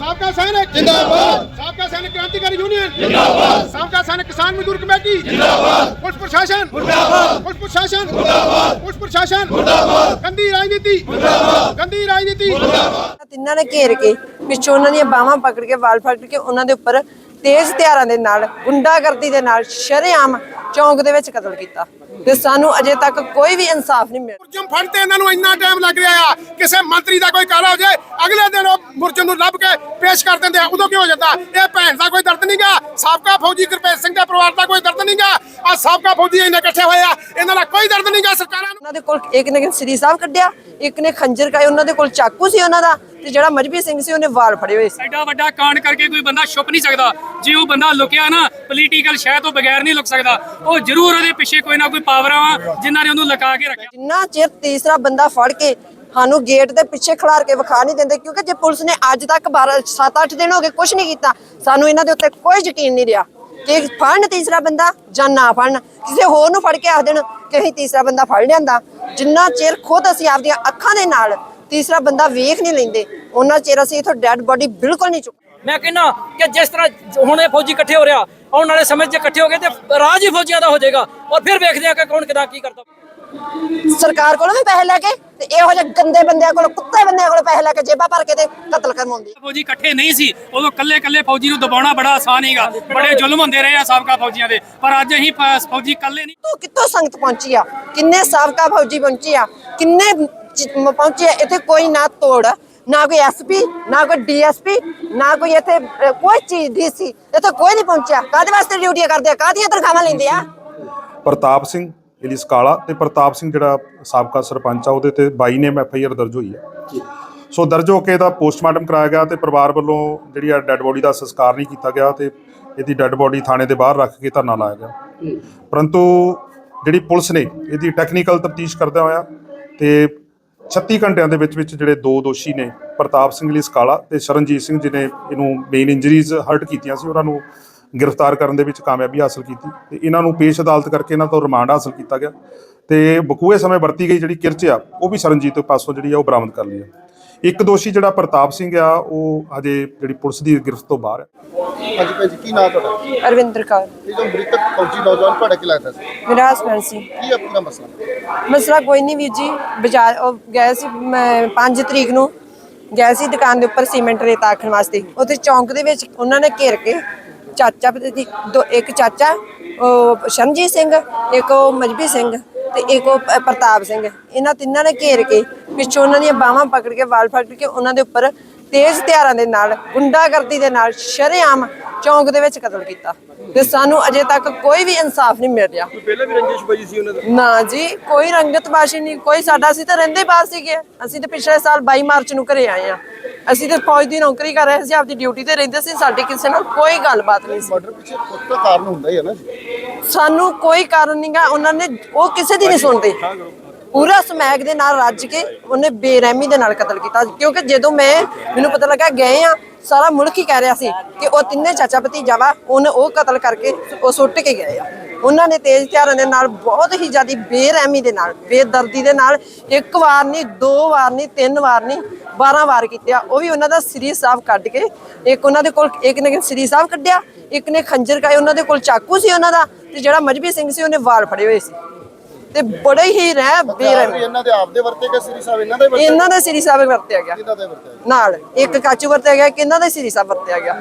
ਸਾਬਕਾ ਸੈਨਿਕ ਜਿੰਦਾਬਾਦ। ਸਾਬਕਾ ਸੈਨਿਕ ਕ੍ਰਾਂਤੀਕਾਰੀ ਯੂਨੀਅਨ ਜਿੰਦਾਬਾਦ। ਸਾਬਕਾ ਸੈਨਿਕ ਕਿਸਾਨ ਮਜ਼ਦੂਰ ਕਮੇਟੀ ਜਿੰਦਾਬਾਦ। ਪੁਲਿਸ ਪ੍ਰਸ਼ਾਸਨ ਮੁਰਦਾਬਾਦ। ਪੁਲਿਸ ਪ੍ਰਸ਼ਾਸਨ ਮੁਰਦਾਬਾਦ। ਪੁਲਿਸ ਪ੍ਰਸ਼ਾਸਨ ਮੁਰਦਾਬਾਦ। ਗੰਦੀ ਰਾਜਨੀਤੀ ਮੁਰਦਾਬਾਦ। ਗੰਦੀ ਰਾਜਨੀਤੀ ਤਿੰਨਾਂ ਨੇ ਘੇਰ ਕੇ ਪਿੱਛੋਂ ਉਹਨਾਂ ਦੀਆਂ ਬਾਹਾਂ ਪਕੜ ਕੇ, ਵਾਲ ਫੜ ਕੇ ਉਹਨਾਂ ਦੇ ਉੱਪਰ ਤੇਜ਼ ਹਥਿਆਰਾਂ ਦੇ ਨਾਲ, ਗੁੰਡਾਗਰਦੀ ਦੇ ਨਾਲ, ਸ਼ਰੇਆਮ ਚੌਂਕ ਦੇ ਵਿੱਚ ਕਤਲ ਕੀਤਾ। ਤੇ ਸਾਨੂੰ ਅਜੇ ਤੱਕ ਕੋਈ ਵੀ ਇਨਸਾਫ ਨਹੀਂ ਮਿਲਿਆ। ਮੁਰਜਮ ਫੜ ਤੇ ਇਹਨਾਂ ਨੂੰ ਇੰਨਾ ਟਾਈਮ ਲੱਗ ਰਿਹਾ ਆ, ਕਿਸੇ ਮੰਤਰੀ ਦਾ ਕੋਈ ਕਾਲਾ ਹੋ ਜਾਏ, ਅਗਲੇ ਦਿਨ ਉਹ ਮੁਰਜਮ ਨੂੰ ਲੱਭ ਕੇ ਪੇਸ਼ ਕਰ ਦਿੰਦੇ ਆ, ਉਦੋਂ ਕੀ ਹੋ ਜਾਂਦਾ? ਇਹ ਭੈਣ ਦਾ ਕੋਈ ਦਰਦ ਨਹੀਂਗਾ ਸਾਬਕਾ ਫੌਜੀ ਗੁਰਪ੍ਰੀਤ ਸਿੰਘ ਦੇ ਪਰਿਵਾਰ ਦਾ ਕੋਈ ਦਰਦ ਨਹੀਂਗਾ ਆ ਸਾਬਕਾ ਫੌਜੀ ਇੰਨੇ ਇਕੱਠੇ ਹੋਏ ਇਹਨਾਂ ਦਾ ਕੋਈ ਦਰਦ ਨਹੀਂਗਾ ਸਰਕਾਰਾਂ ਨੂੰ। ਉਹਨਾਂ ਦੇ ਕੋਲ ਇੱਕ ਨੇ ਸ੍ਰੀ ਸਾਹਿਬ ਕੱਢਿਆ ਇੱਕ ਨੇ ਖੰਜਰ ਕਾਏ ਉਹਨਾਂ ਦੇ ਕੋਲ ਚਾਕੂ ਸੀ ਉਹਨਾਂ ਦਾ ਤੇ ਜਿਹੜਾ ਮਜਬੀ ਸਿੰਘ ਸੀ ਉਹਨੇ ਵਾਲ ਫੜੇ ਹੋਏ ਸੀ। ਐਡਾ ਵੱਡਾ ਕਾਂਡ ਕਰਕੇ ਕੋਈ ਬੰਦਾ ਛੁਪ ਨਹੀਂ ਸਕਦਾ। ਜੇ ਉਹ ਬੰਦਾ ਲੁਕਿਆ ਨਾ ਪੋਲੀਟੀਕਲ ਸ਼ਹਿ ਤੋਂ ਬਗੈਰ ਨਹੀਂ ਲੁਕ ਸਕਦਾ। ਉਹ ਜ਼ਰੂਰ ਉਹਦੇ ਪਿੱਛੇ ਕੋਈ ਨਾ ਕੋਈ ਪਾਵਰਾਂ ਵਾ ਜਿਨ੍ਹਾਂ ਨੇ ਉਹਨੂੰ ਲੁਕਾ ਕੇ ਰੱਖਿਆ। ਜਿੰਨਾ ਚਿਰ ਤੀਸਰਾ ਬੰਦਾ ਫੜ ਕੇ ਸਾਨੂੰ ਗੇਟ ਦੇ ਪਿੱਛੇ ਖਿਲਾਰ ਕੇ ਵਿਖਾ ਨਹੀਂ ਦਿੰਦੇ ਕਿਉਂਕਿ ਜੇ ਪੁਲਿਸ ਨੇ ਅੱਜ ਤੱਕ 12 7-8 ਦਿਨ ਹੋ ਗਏ ਕੁਝ ਨਹੀਂ ਕੀਤਾ ਸਾਨੂੰ ਇਹਨਾਂ ਦੇ ਉੱਤੇ ਕੋਈ ਯਕੀਨ ਨਹੀਂ ਰਿਹਾ। ਕਿ ਫੜਨ ਤੀਸਰਾ ਬੰਦਾ ਜਾਂ ਨਾ ਫੜਨ, ਕਿਸੇ ਹੋਰ ਨੂੰ ਫੜ ਕੇ ਆਖ ਦੇਣ ਕਿ ਅਸੀਂ ਤੀਸਰਾ ਬੰਦਾ ਫੜ ਲਿਆਂਦਾ। ਜਿੰਨਾ ਚਿਰ ਖੁਦ ਅਸੀਂ ਆਪਦੀਆਂ ਅੱਖਾਂ ਦੇ ਨਾਲ ਤੀਸਰਾ ਬੰਦਾ ਵੇਖ ਨਹੀਂ ਲੈਂਦੇ, ਉਹਨਾਂ ਚਿਰ ਅਸੀਂ ਇਥੋਂ ਡੈੱਡ ਬੋਡੀ ਬਿਲਕੁਲ ਨਹੀਂ ਚੁੱਕ ਮੈਂ ਕਹਿੰਦਾ ਕਿ ਜਿਸ ਤਰ੍ਹਾਂ ਹੁਣ ਇਹ ਫੌਜੀ ਇਕੱਠੇ ਹੋ ਰਿਹਾ, ਆਉਣ ਵਾਲੇ ਸਮੇਂ 'ਚ ਇਕੱਠੇ ਹੋ ਗਏ ਤੇ ਰਾਜ ਹੀ ਫੌਜੀਆਂ ਦਾ ਹੋ ਜਾਏਗਾ, ਔਰ ਫਿਰ ਵੇਖਦੇ ਆ ਕਿ ਕੌਣ ਕਿਦਾਂ ਕੀ ਕਰਦਾ। ਸਰਕਾਰ ਕੋਲੋਂ ਵੀ ਪੈਸੇ ਲੈ ਕੇ ਤੇ ਇਹੋ ਜਿਹੇ ਗੰਦੇ ਬੰਦਿਆਂ ਕੋਲ ਕੁੱਤੇ ਬੰਦਿਆਂ ਕੋਲ ਪੈਸੇ ਲੈ ਕੇ ਜੇਬਾਂ ਭਰ ਕੇ ਤੇ ਕਤਲ ਕਰਵਾਉਂਦੀ ਫੌਜੀ ਇਕੱਠੇ ਨਹੀਂ ਸੀ ਉਦੋਂ ਕੱਲੇ ਕੱਲੇ ਫੌਜੀ ਨੂੰ ਦਬਾਉਣਾ ਬੜਾ ਆਸਾਨ ਹੈਗਾ ਬੜੇ ਜ਼ੁਲਮ ਹੁੰਦੇ ਰਹੇ ਆ ਸਾਬਕਾ ਫੌਜੀਆਂ ਦੇ ਪਰ ਅੱਜ ਅਸੀਂ ਫੌਜੀ ਕੱਲੇ ਨਹੀਂ। ਕਿੱਥੋਂ ਕਿੱਥੋਂ ਸੰਗਤ ਪਹੁੰਚੀ ਆ? ਕਿੰਨੇ ਸਾਬਕਾ ਫੌਜੀ ਪਹੁੰਚੇ ਆ? ਕਿੰਨੇ ਪਹੁੰਚੇ ਆ? ਇੱਥੇ ਕੋਈ ਨਾ ਤੋੜ ਨਾ ਕੋਈ ਐਸਪੀ ਨਾ ਕੋਈ ਡੀਐਸਪੀ ਨਾ ਕੋਈ ਇੱਥੇ ਕੋਈ ਚੀਜ਼ ਡੀਸੀ ਇੱਥੇ ਕੋਈ ਨਹੀਂ ਪਹੁੰਚਿਆ। ਕਾਹਦੇ ਵਾਸਤੇ ਡਿਊਟੀਆਂ ਕਰਦੇ ਆ? ਕਾਹਦੀਆਂ ਤਨਖਾਹਾਂ ਲੈਂਦੇ ਆ? ਪ੍ਰਤਾਪ ਸਿੰਘ ਇਲਿਸ ਕਾਲਾ ਤੇ ਪ੍ਰਤਾਪ ਸਿੰਘ ਜਿਹੜਾ ਸਾਬਕਾ ਸਰਪੰਚ ਆ ਉਹਦੇ ਤੇ 22 ਨੇ ਐਫ ਆਈ ਆਰ ਦਰਜ ਹੋਈ ਹੈ। ਸੋ ਦਰਜ ਹੋ ਕੇ ਇਹਦਾ ਪੋਸਟਮਾਰਟਮ ਕਰਾਇਆ ਗਿਆ ਤੇ ਪਰਿਵਾਰ ਵੱਲੋਂ ਜਿਹੜੀ ਆ ਡੈੱਡ ਬੋਡੀ ਦਾ ਸੰਸਕਾਰ ਨਹੀਂ ਕੀਤਾ ਗਿਆ ਤੇ ਇਹਦੀ ਡੈੱਡ ਬੋਡੀ ਥਾਣੇ ਦੇ ਬਾਹਰ ਰੱਖ ਕੇ ਧਰਨਾ ਲਾਇਆ ਗਿਆ। ਪਰੰਤੂ ਜਿਹੜੀ ਪੁਲਿਸ ਨੇ ਇਹਦੀ ਟੈਕਨੀਕਲ ਤਫਤੀਸ਼ ਕਰਦਾ ਹੋਇਆ ਤੇ 36 ਘੰਟਿਆਂ ਦੇ ਵਿੱਚ ਵਿੱਚ ਜਿਹੜੇ ਦੋ ਦੋਸ਼ੀ ਨੇ ਪ੍ਰਤਾਪ ਸਿੰਘ ਇਲਿਸ ਕਾਲਾ ਤੇ ਸ਼ਰਨਜੀਤ ਸਿੰਘ ਜਿਹਨੇ ਇਹਨੂੰ ਮੇਨ ਇੰਜਰੀਜ਼ ਹਰਟ ਕੀਤੀਆਂ ਸੀ ਉਹਨਾਂ ਨੂੰ ਗ੍ਰਿਫਤਾਰ ਕਰਨ ਦੇ ਵਿੱਚ ਕਾਮਯਾਬੀ ਹਾਸਲ ਕੀਤੀ ਤੇ ਇਹਨਾਂ ਨੂੰ ਪੇਸ਼ ਅਦਾਲਤ ਕਰਕੇ ਇਹਨਾਂ ਤੋਂ ਰਿਮਾਂਡ ਹਾਸਲ ਕੀਤਾ ਗਿਆ ਤੇ ਬਕੂਏ ਸਮੇਂ ਵਰਤੀ ਗਈ ਜਿਹੜੀ ਕਿਰਚ ਆ ਉਹ ਵੀ ਸਰਨਜੀਤ ਦੇ ਪਾਸੋਂ ਜਿਹੜੀ ਆ ਉਹ ਬਰਾਮਦ ਕਰ ਲਈ ਆ। ਇੱਕ ਦੋਸ਼ੀ ਜਿਹੜਾ ਪ੍ਰਤਾਪ ਸਿੰਘ ਆ ਉਹ ਹਜੇ ਜਿਹੜੀ ਪੁਲਿਸ ਦੀ ਗ੍ਰਿਫਤ ਤੋਂ ਬਾਹਰ ਹੈ ਹਾਂਜੀ ਭਾਜੀ ਕੀ ਨਾਮ ਤੁਹਾਡਾ? ਅਰਵਿੰਦਰ ਕੌਰ। ਇਹ ਜੋ ਮ੍ਰਿਤਕ ਫੌਜੀ ਨੌਜਵਾਨ ਤੁਹਾਡਾ ਕੀ ਲੱਗਦਾ ਸੀ? ਮੇਰਾ ਹਸਬੰਡ ਸੀ ਕੀ ਪੂਰਾ ਮਸਲਾ? ਮਸਲਾ ਕੋਈ ਨਹੀਂ ਵੀਰ ਜੀ ਬਾਜ਼ਾਰ ਉਹ ਗਏ ਸੀ ਮੈਂ 5 ਤਰੀਕ ਨੂੰ ਗਏ ਸੀ ਦੁਕਾਨ ਦੇ ਉੱਪਰ ਸੀਮੈਂਟ ਰੇਤ ਆਖਣ ਵਾਸਤੇ। ਉੱਥੇ ਚੌਂਕ ਦੇ ਵਿੱਚ ਉਹਨਾਂ ਨੇ ਘੇਰ ਕੇ ਚਾਚਾ ਭਤੀਜੀ ਦੋ ਇੱਕ ਚਾਚਾ, ਉਹ ਸ਼ਰਨਜੀਤ ਸਿੰਘ, ਇੱਕ ਉਹ ਮਜਬੀ ਸਿੰਘ ਤੇ ਇੱਕ ਉਹ ਪ੍ਰਤਾਪ ਸਿੰਘ। ਇਹਨਾਂ ਤਿੰਨਾਂ ਨੇ ਘੇਰ ਕੇ ਪਿੱਛੋਂ ਉਹਨਾਂ ਦੀਆਂ ਬਾਹਾਂ ਪਕੜ ਕੇ ਵਾਲ ਫੜ ਕੇ ਉਹਨਾਂ ਦੇ ਉੱਪਰ ਤੇਜ਼ ਹਥਿਆਰਾਂ ਦੇ ਨਾਲ ਗੁੰਡਾਗਰਦੀ ਦੇ ਨਾਲ ਸ਼ਰੇਆਮ ਚੌਂਕ ਦੇ ਵਿੱਚ ਕਤਲ ਕੀਤਾ। ਤੇ ਸਾਨੂੰ ਅਜੇ ਤੱਕ ਕੋਈ ਵੀ ਇਨਸਾਫ ਨਹੀਂ ਮਿਲ ਰਿਹਾ। ਪਹਿਲਾਂ ਵੀ ਰੰਜਿਸ਼ ਭਾਜੀ ਸੀ ਉਹਨਾਂ ਦਾ? ਨਾ ਜੀ ਕੋਈ ਰੰਗਤਬਾਜ਼ੀ ਨਹੀਂ ਕੋਈ ਸਾਡਾ ਅਸੀਂ ਤਾਂ ਰਹਿੰਦੇ ਬਾਹਰ ਸੀਗੇ। ਅਸੀਂ ਤਾਂ ਪਿਛਲੇ ਸਾਲ 22 ਮਾਰਚ ਨੂੰ ਘਰੇ ਆਏ ਆ ਅਸੀਂ ਤਾਂ ਫੌਜ ਦੀ ਨੌਕਰੀ ਕਰ ਰਹੇ ਸੀ ਆਪਦੀ ਡਿਊਟੀ ਤੇ ਰਹਿੰਦੇ ਸੀ ਸਾਡੀ ਕਿਸੇ ਨਾਲ ਕੋਈ ਗੱਲਬਾਤ ਨਹੀਂ ਸੀ। ਮਰਡਰ ਪਿੱਛੇ ਕੁਝ ਤਾਂ ਕਾਰਨ ਹੁੰਦਾ ਹੀ ਹੈ ਨਾ ਸਾਨੂੰ ਕੋਈ ਕਾਰਨ ਨਹੀਂਗਾ ਉਹਨਾਂ ਨੇ ਉਹ ਕਿਸੇ ਦੀ ਨਹੀਂ ਸੁਣਦੇ। ਪੂਰਾ ਸਮੈਕ ਦੇ ਨਾਲ ਰੱਜ ਕੇ ਉਹਨੇ ਬੇਰਹਿਮੀ ਦੇ ਨਾਲ ਕਤਲ ਕੀਤਾ। ਕਿਉਂਕਿ ਜਦੋਂ ਮੈਂ, ਮੈਨੂੰ ਪਤਾ ਲੱਗਾ ਗਏ ਆ, ਸਾਰਾ ਮੁਲਕ ਹੀ ਕਹਿ ਰਿਹਾ ਸੀ ਕਿ ਉਹ ਤਿੰਨੇ ਚਾਚਾ ਭਤੀਜਾ ਵਾ, ਉਹਨੇ ਉਹ ਕਤਲ ਕਰਕੇ ਉਹ ਸੁੱਟ ਕੇ ਗਏ ਆ। ਉਹਨਾਂ ਨੇ ਤੇਜ਼ ਹਥਿਆਰਾਂ ਦੇ ਨਾਲ ਬਹੁਤ ਹੀ ਜ਼ਿਆਦੀ ਬੇਰਹਿਮੀ ਦੇ ਨਾਲ, ਬੇਦਰਦੀ ਦੇ ਨਾਲ ਇੱਕ ਵਾਰ ਨਹੀਂ, ਦੋ ਵਾਰ ਨਹੀਂ, ਤਿੰਨ ਵਾਰ ਨਹੀਂ 12 ਵਾਰ ਕੀਤੇ ਆ। ਉਹ ਵੀ ਉਹਨਾਂ ਦਾ ਸ੍ਰੀ ਸਾਹਿਬ ਕੱਢ ਕੇ, ਇੱਕ ਉਹਨਾਂ ਦੇ ਕੋਲ ਇੱਕ ਨੇ ਸ੍ਰੀ ਸਾਹਿਬ ਕੱਢਿਆ, ਇੱਕ ਨੇ ਖੰਜਰ ਕਾਏ, ਉਹਨਾਂ ਦੇ ਕੋਲ ਚਾਕੂ ਸੀ ਉਹਨਾਂ ਦਾ ਤੇ ਜਿਹੜਾ ਮਜਬੀ ਸਿੰਘ ਸੀ, ਉਹਨੇ ਵਾਲ ਫੜੇ ਹੋਏ ਸੀ। ਤੇ ਬੜੇ ਹੀ ਰਹਿ ਬੇਰਹਿਮ ਇਹਨਾਂ ਦੇ ਆਪਦੇ ਵਰਤੇ ਗਏ ਸ੍ਰੀ ਸਾਹਿਬ? ਇਹਨਾਂ ਦੇ ਵਰਤੇ ਇਹਨਾਂ ਦਾ ਸ੍ਰੀ ਸਾਹਿਬ ਵਰਤਿਆ ਗਿਆ ਇਹਨਾਂ ਦੇ ਵਰਤੇ ਨਾਲ ਇੱਕ ਕਾਚੂ ਵਰਤਿਆ ਗਿਆ ਕਿ ਇਹਨਾਂ ਦਾ ਸ੍ਰੀ ਸਾਹਿਬ ਵਰਤਿਆ ਗਿਆ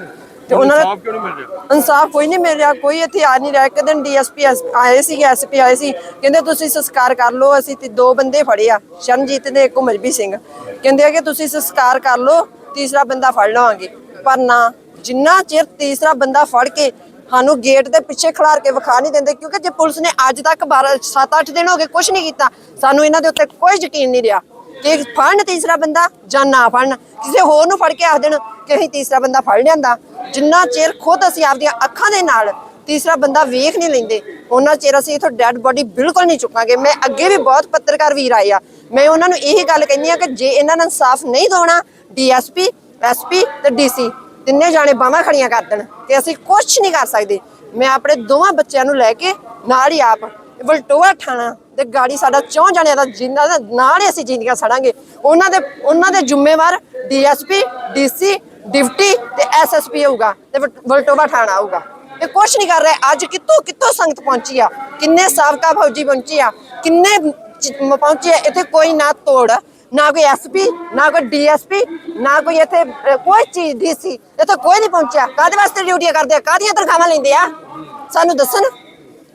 ਤੇ ਉਹਨਾਂ ਦਾ ਇਨਸਾਫ ਕਿਉਂ ਨਹੀਂ ਮਿਲ ਰਿਹਾ? ਇਨਸਾਫ ਕੋਈ ਨਹੀਂ ਮਿਲ ਰਿਹਾ ਕੋਈ ਇੱਥੇ ਆ ਨਹੀਂ ਰਿਹਾ। ਇੱਕ ਦਿਨ ਡੀਐਸਪੀ ਆਏ ਸੀ ਐਸਪੀ ਆਏ ਸੀ। ਕਹਿੰਦੇ ਤੁਸੀਂ ਸੰਸਕਾਰ ਕਰ ਲਓ ਅਸੀਂ ਤੇ ਦੋ ਬੰਦੇ ਫੜੇ ਆ ਸ਼ਰਨਜੀਤ ਤੇ ਇੱਕ ਮਜਬੀ ਸਿੰਘ। ਕਹਿੰਦੇ ਆ ਕਿ ਤੁਸੀਂ ਸੰਸਕਾਰ ਕਰ ਲਓ ਤੀਸਰਾ ਬੰਦਾ ਫੜ ਲਵਾਂਗੇ। ਪਰ ਨਾ ਜਿੰਨਾ ਚਿਰ ਤੀਸਰਾ ਬੰਦਾ ਫੜ ਕੇ ਸਾਨੂੰ ਗੇਟ ਦੇ ਪਿੱਛੇ ਖੜਾਰ ਕੇ ਵਿਖਾ ਨਹੀਂ ਦਿੰਦੇ, ਕਿਉਂਕਿ ਜੇ ਪੁਲਿਸ ਨੇ ਅੱਜ ਤੱਕ 12 7-8 ਦਿਨ ਹੋ ਗਏ ਕੁਝ ਨਹੀਂ ਕੀਤਾ, ਸਾਨੂੰ ਇਹਨਾਂ ਦੇ ਉੱਤੇ ਕੋਈ ਯਕੀਨ ਨਹੀਂ ਰਿਹਾ ਕਿ ਫੜਨ ਤੀਸਰਾ ਬੰਦਾ ਜਾਂ ਨਾ ਫੜਨ। ਕਿਸੇ ਹੋਰ ਨੂੰ ਫੜ ਕੇ ਆਖ ਦੇਣ ਕਿ ਅਸੀਂ ਤੀਸਰਾ ਬੰਦਾ ਫੜ ਲਿਆਂਦਾ। ਜਿੰਨਾ ਚਿਰ ਖੁਦ ਅਸੀਂ ਆਪਦੀਆਂ ਅੱਖਾਂ ਦੇ ਨਾਲ ਤੀਸਰਾ ਬੰਦਾ ਵੇਖ ਨਹੀਂ ਲੈਂਦੇ, ਉਹਨਾਂ ਚਿਰ ਅਸੀਂ ਇਥੋਂ ਡੈੱਡ ਬੋਡੀ ਬਿਲਕੁਲ ਨਹੀਂ ਚੁੱਕਾਂਗੇ। ਮੈਂ ਅੱਗੇ ਵੀ ਬਹੁਤ ਪੱਤਰਕਾਰ ਵੀਰ ਆਏ ਆ। ਮੈਂ ਉਹਨਾਂ ਨੂੰ ਇਹੀ ਗੱਲ ਕਹਿੰਦੀ ਆ ਕਿ ਜੇ ਇਹਨਾਂ ਨੂੰ ਇਨਸਾਫ ਨਹੀਂ ਦਿਵਾਉਣਾ ਡੀਐਸਪੀ, ਐਸਪੀ ਤੇ ਡੀਸੀ ਤਿੰਨੇ ਜਾਣੇ ਬਾਹਾਂ ਖੜੀਆਂ ਕਰ ਦੇਣ ਤੇ ਅਸੀਂ ਕੁਝ ਨਹੀਂ ਕਰ ਸਕਦੇ। ਮੈਂ ਆਪਣੇ ਦੋਵਾਂ ਬੱਚਿਆਂ ਨੂੰ ਲੈ ਕੇ ਨਾਲ ਹੀ ਆਪ ਵਲਟੋਆ ਠਾਣਾ ਤੇ ਗਾੜੀ ਸਾਡਾ ਚੌਂ ਜਾਣਿਆਂ ਦਾ ਜਿੰਨਾ ਦਾ ਨਾਲ ਹੀ ਅਸੀਂ ਜਿੰਦਗੀਆਂ ਸੜਾਂਗੇ। ਉਹਨਾਂ ਦੇ ਉਹਨਾਂ ਦੇ ਜ਼ਿੰਮੇਵਾਰ ਡੀਐਸਪੀ, ਡੀਸੀ, ਡਿਪਟੀ ਤੇ ਐਸਐਸਪੀ ਹੋਊਗਾ ਤੇ ਵਟ- ਵਲਟੋਵਾ ਥਾਣਾ ਹੋਊਗਾ। ਇਹ ਕੁਛ ਨਹੀਂ ਕਰ ਰਿਹਾ। ਅੱਜ ਕਿੱਥੋਂ ਕਿੱਥੋਂ ਸੰਗਤ ਪਹੁੰਚੀ ਆ? ਕਿੰਨੇ ਸਾਬਕਾ ਫੌਜੀ ਪਹੁੰਚੇ ਆ? ਕਿੰਨੇ ਚ- ਪਹੁੰਚੇ ਆ? ਇੱਥੇ ਕੋਈ ਨਾ ਤੋੜ। ਨਾ ਕੋਈ ਐਸਪੀ ਨਾ ਕੋਈ ਡੀਐਸਪੀ ਨਾ ਕੋਈ ਇੱਥੇ ਕੋਈ ਚੀਜ਼ ਡੀਸੀ ਇੱਥੇ ਕੋਈ ਨਹੀਂ ਪਹੁੰਚਿਆ। ਕਾਹਦੇ ਵਾਸਤੇ ਡਿਊਟੀਆਂ ਕਰਦੇ ਆ? ਕਾਹਦੀਆਂ ਤਨਖਾਹਾਂ ਲੈਂਦੇ ਆ? ਸਾਨੂੰ ਦੱਸਣ।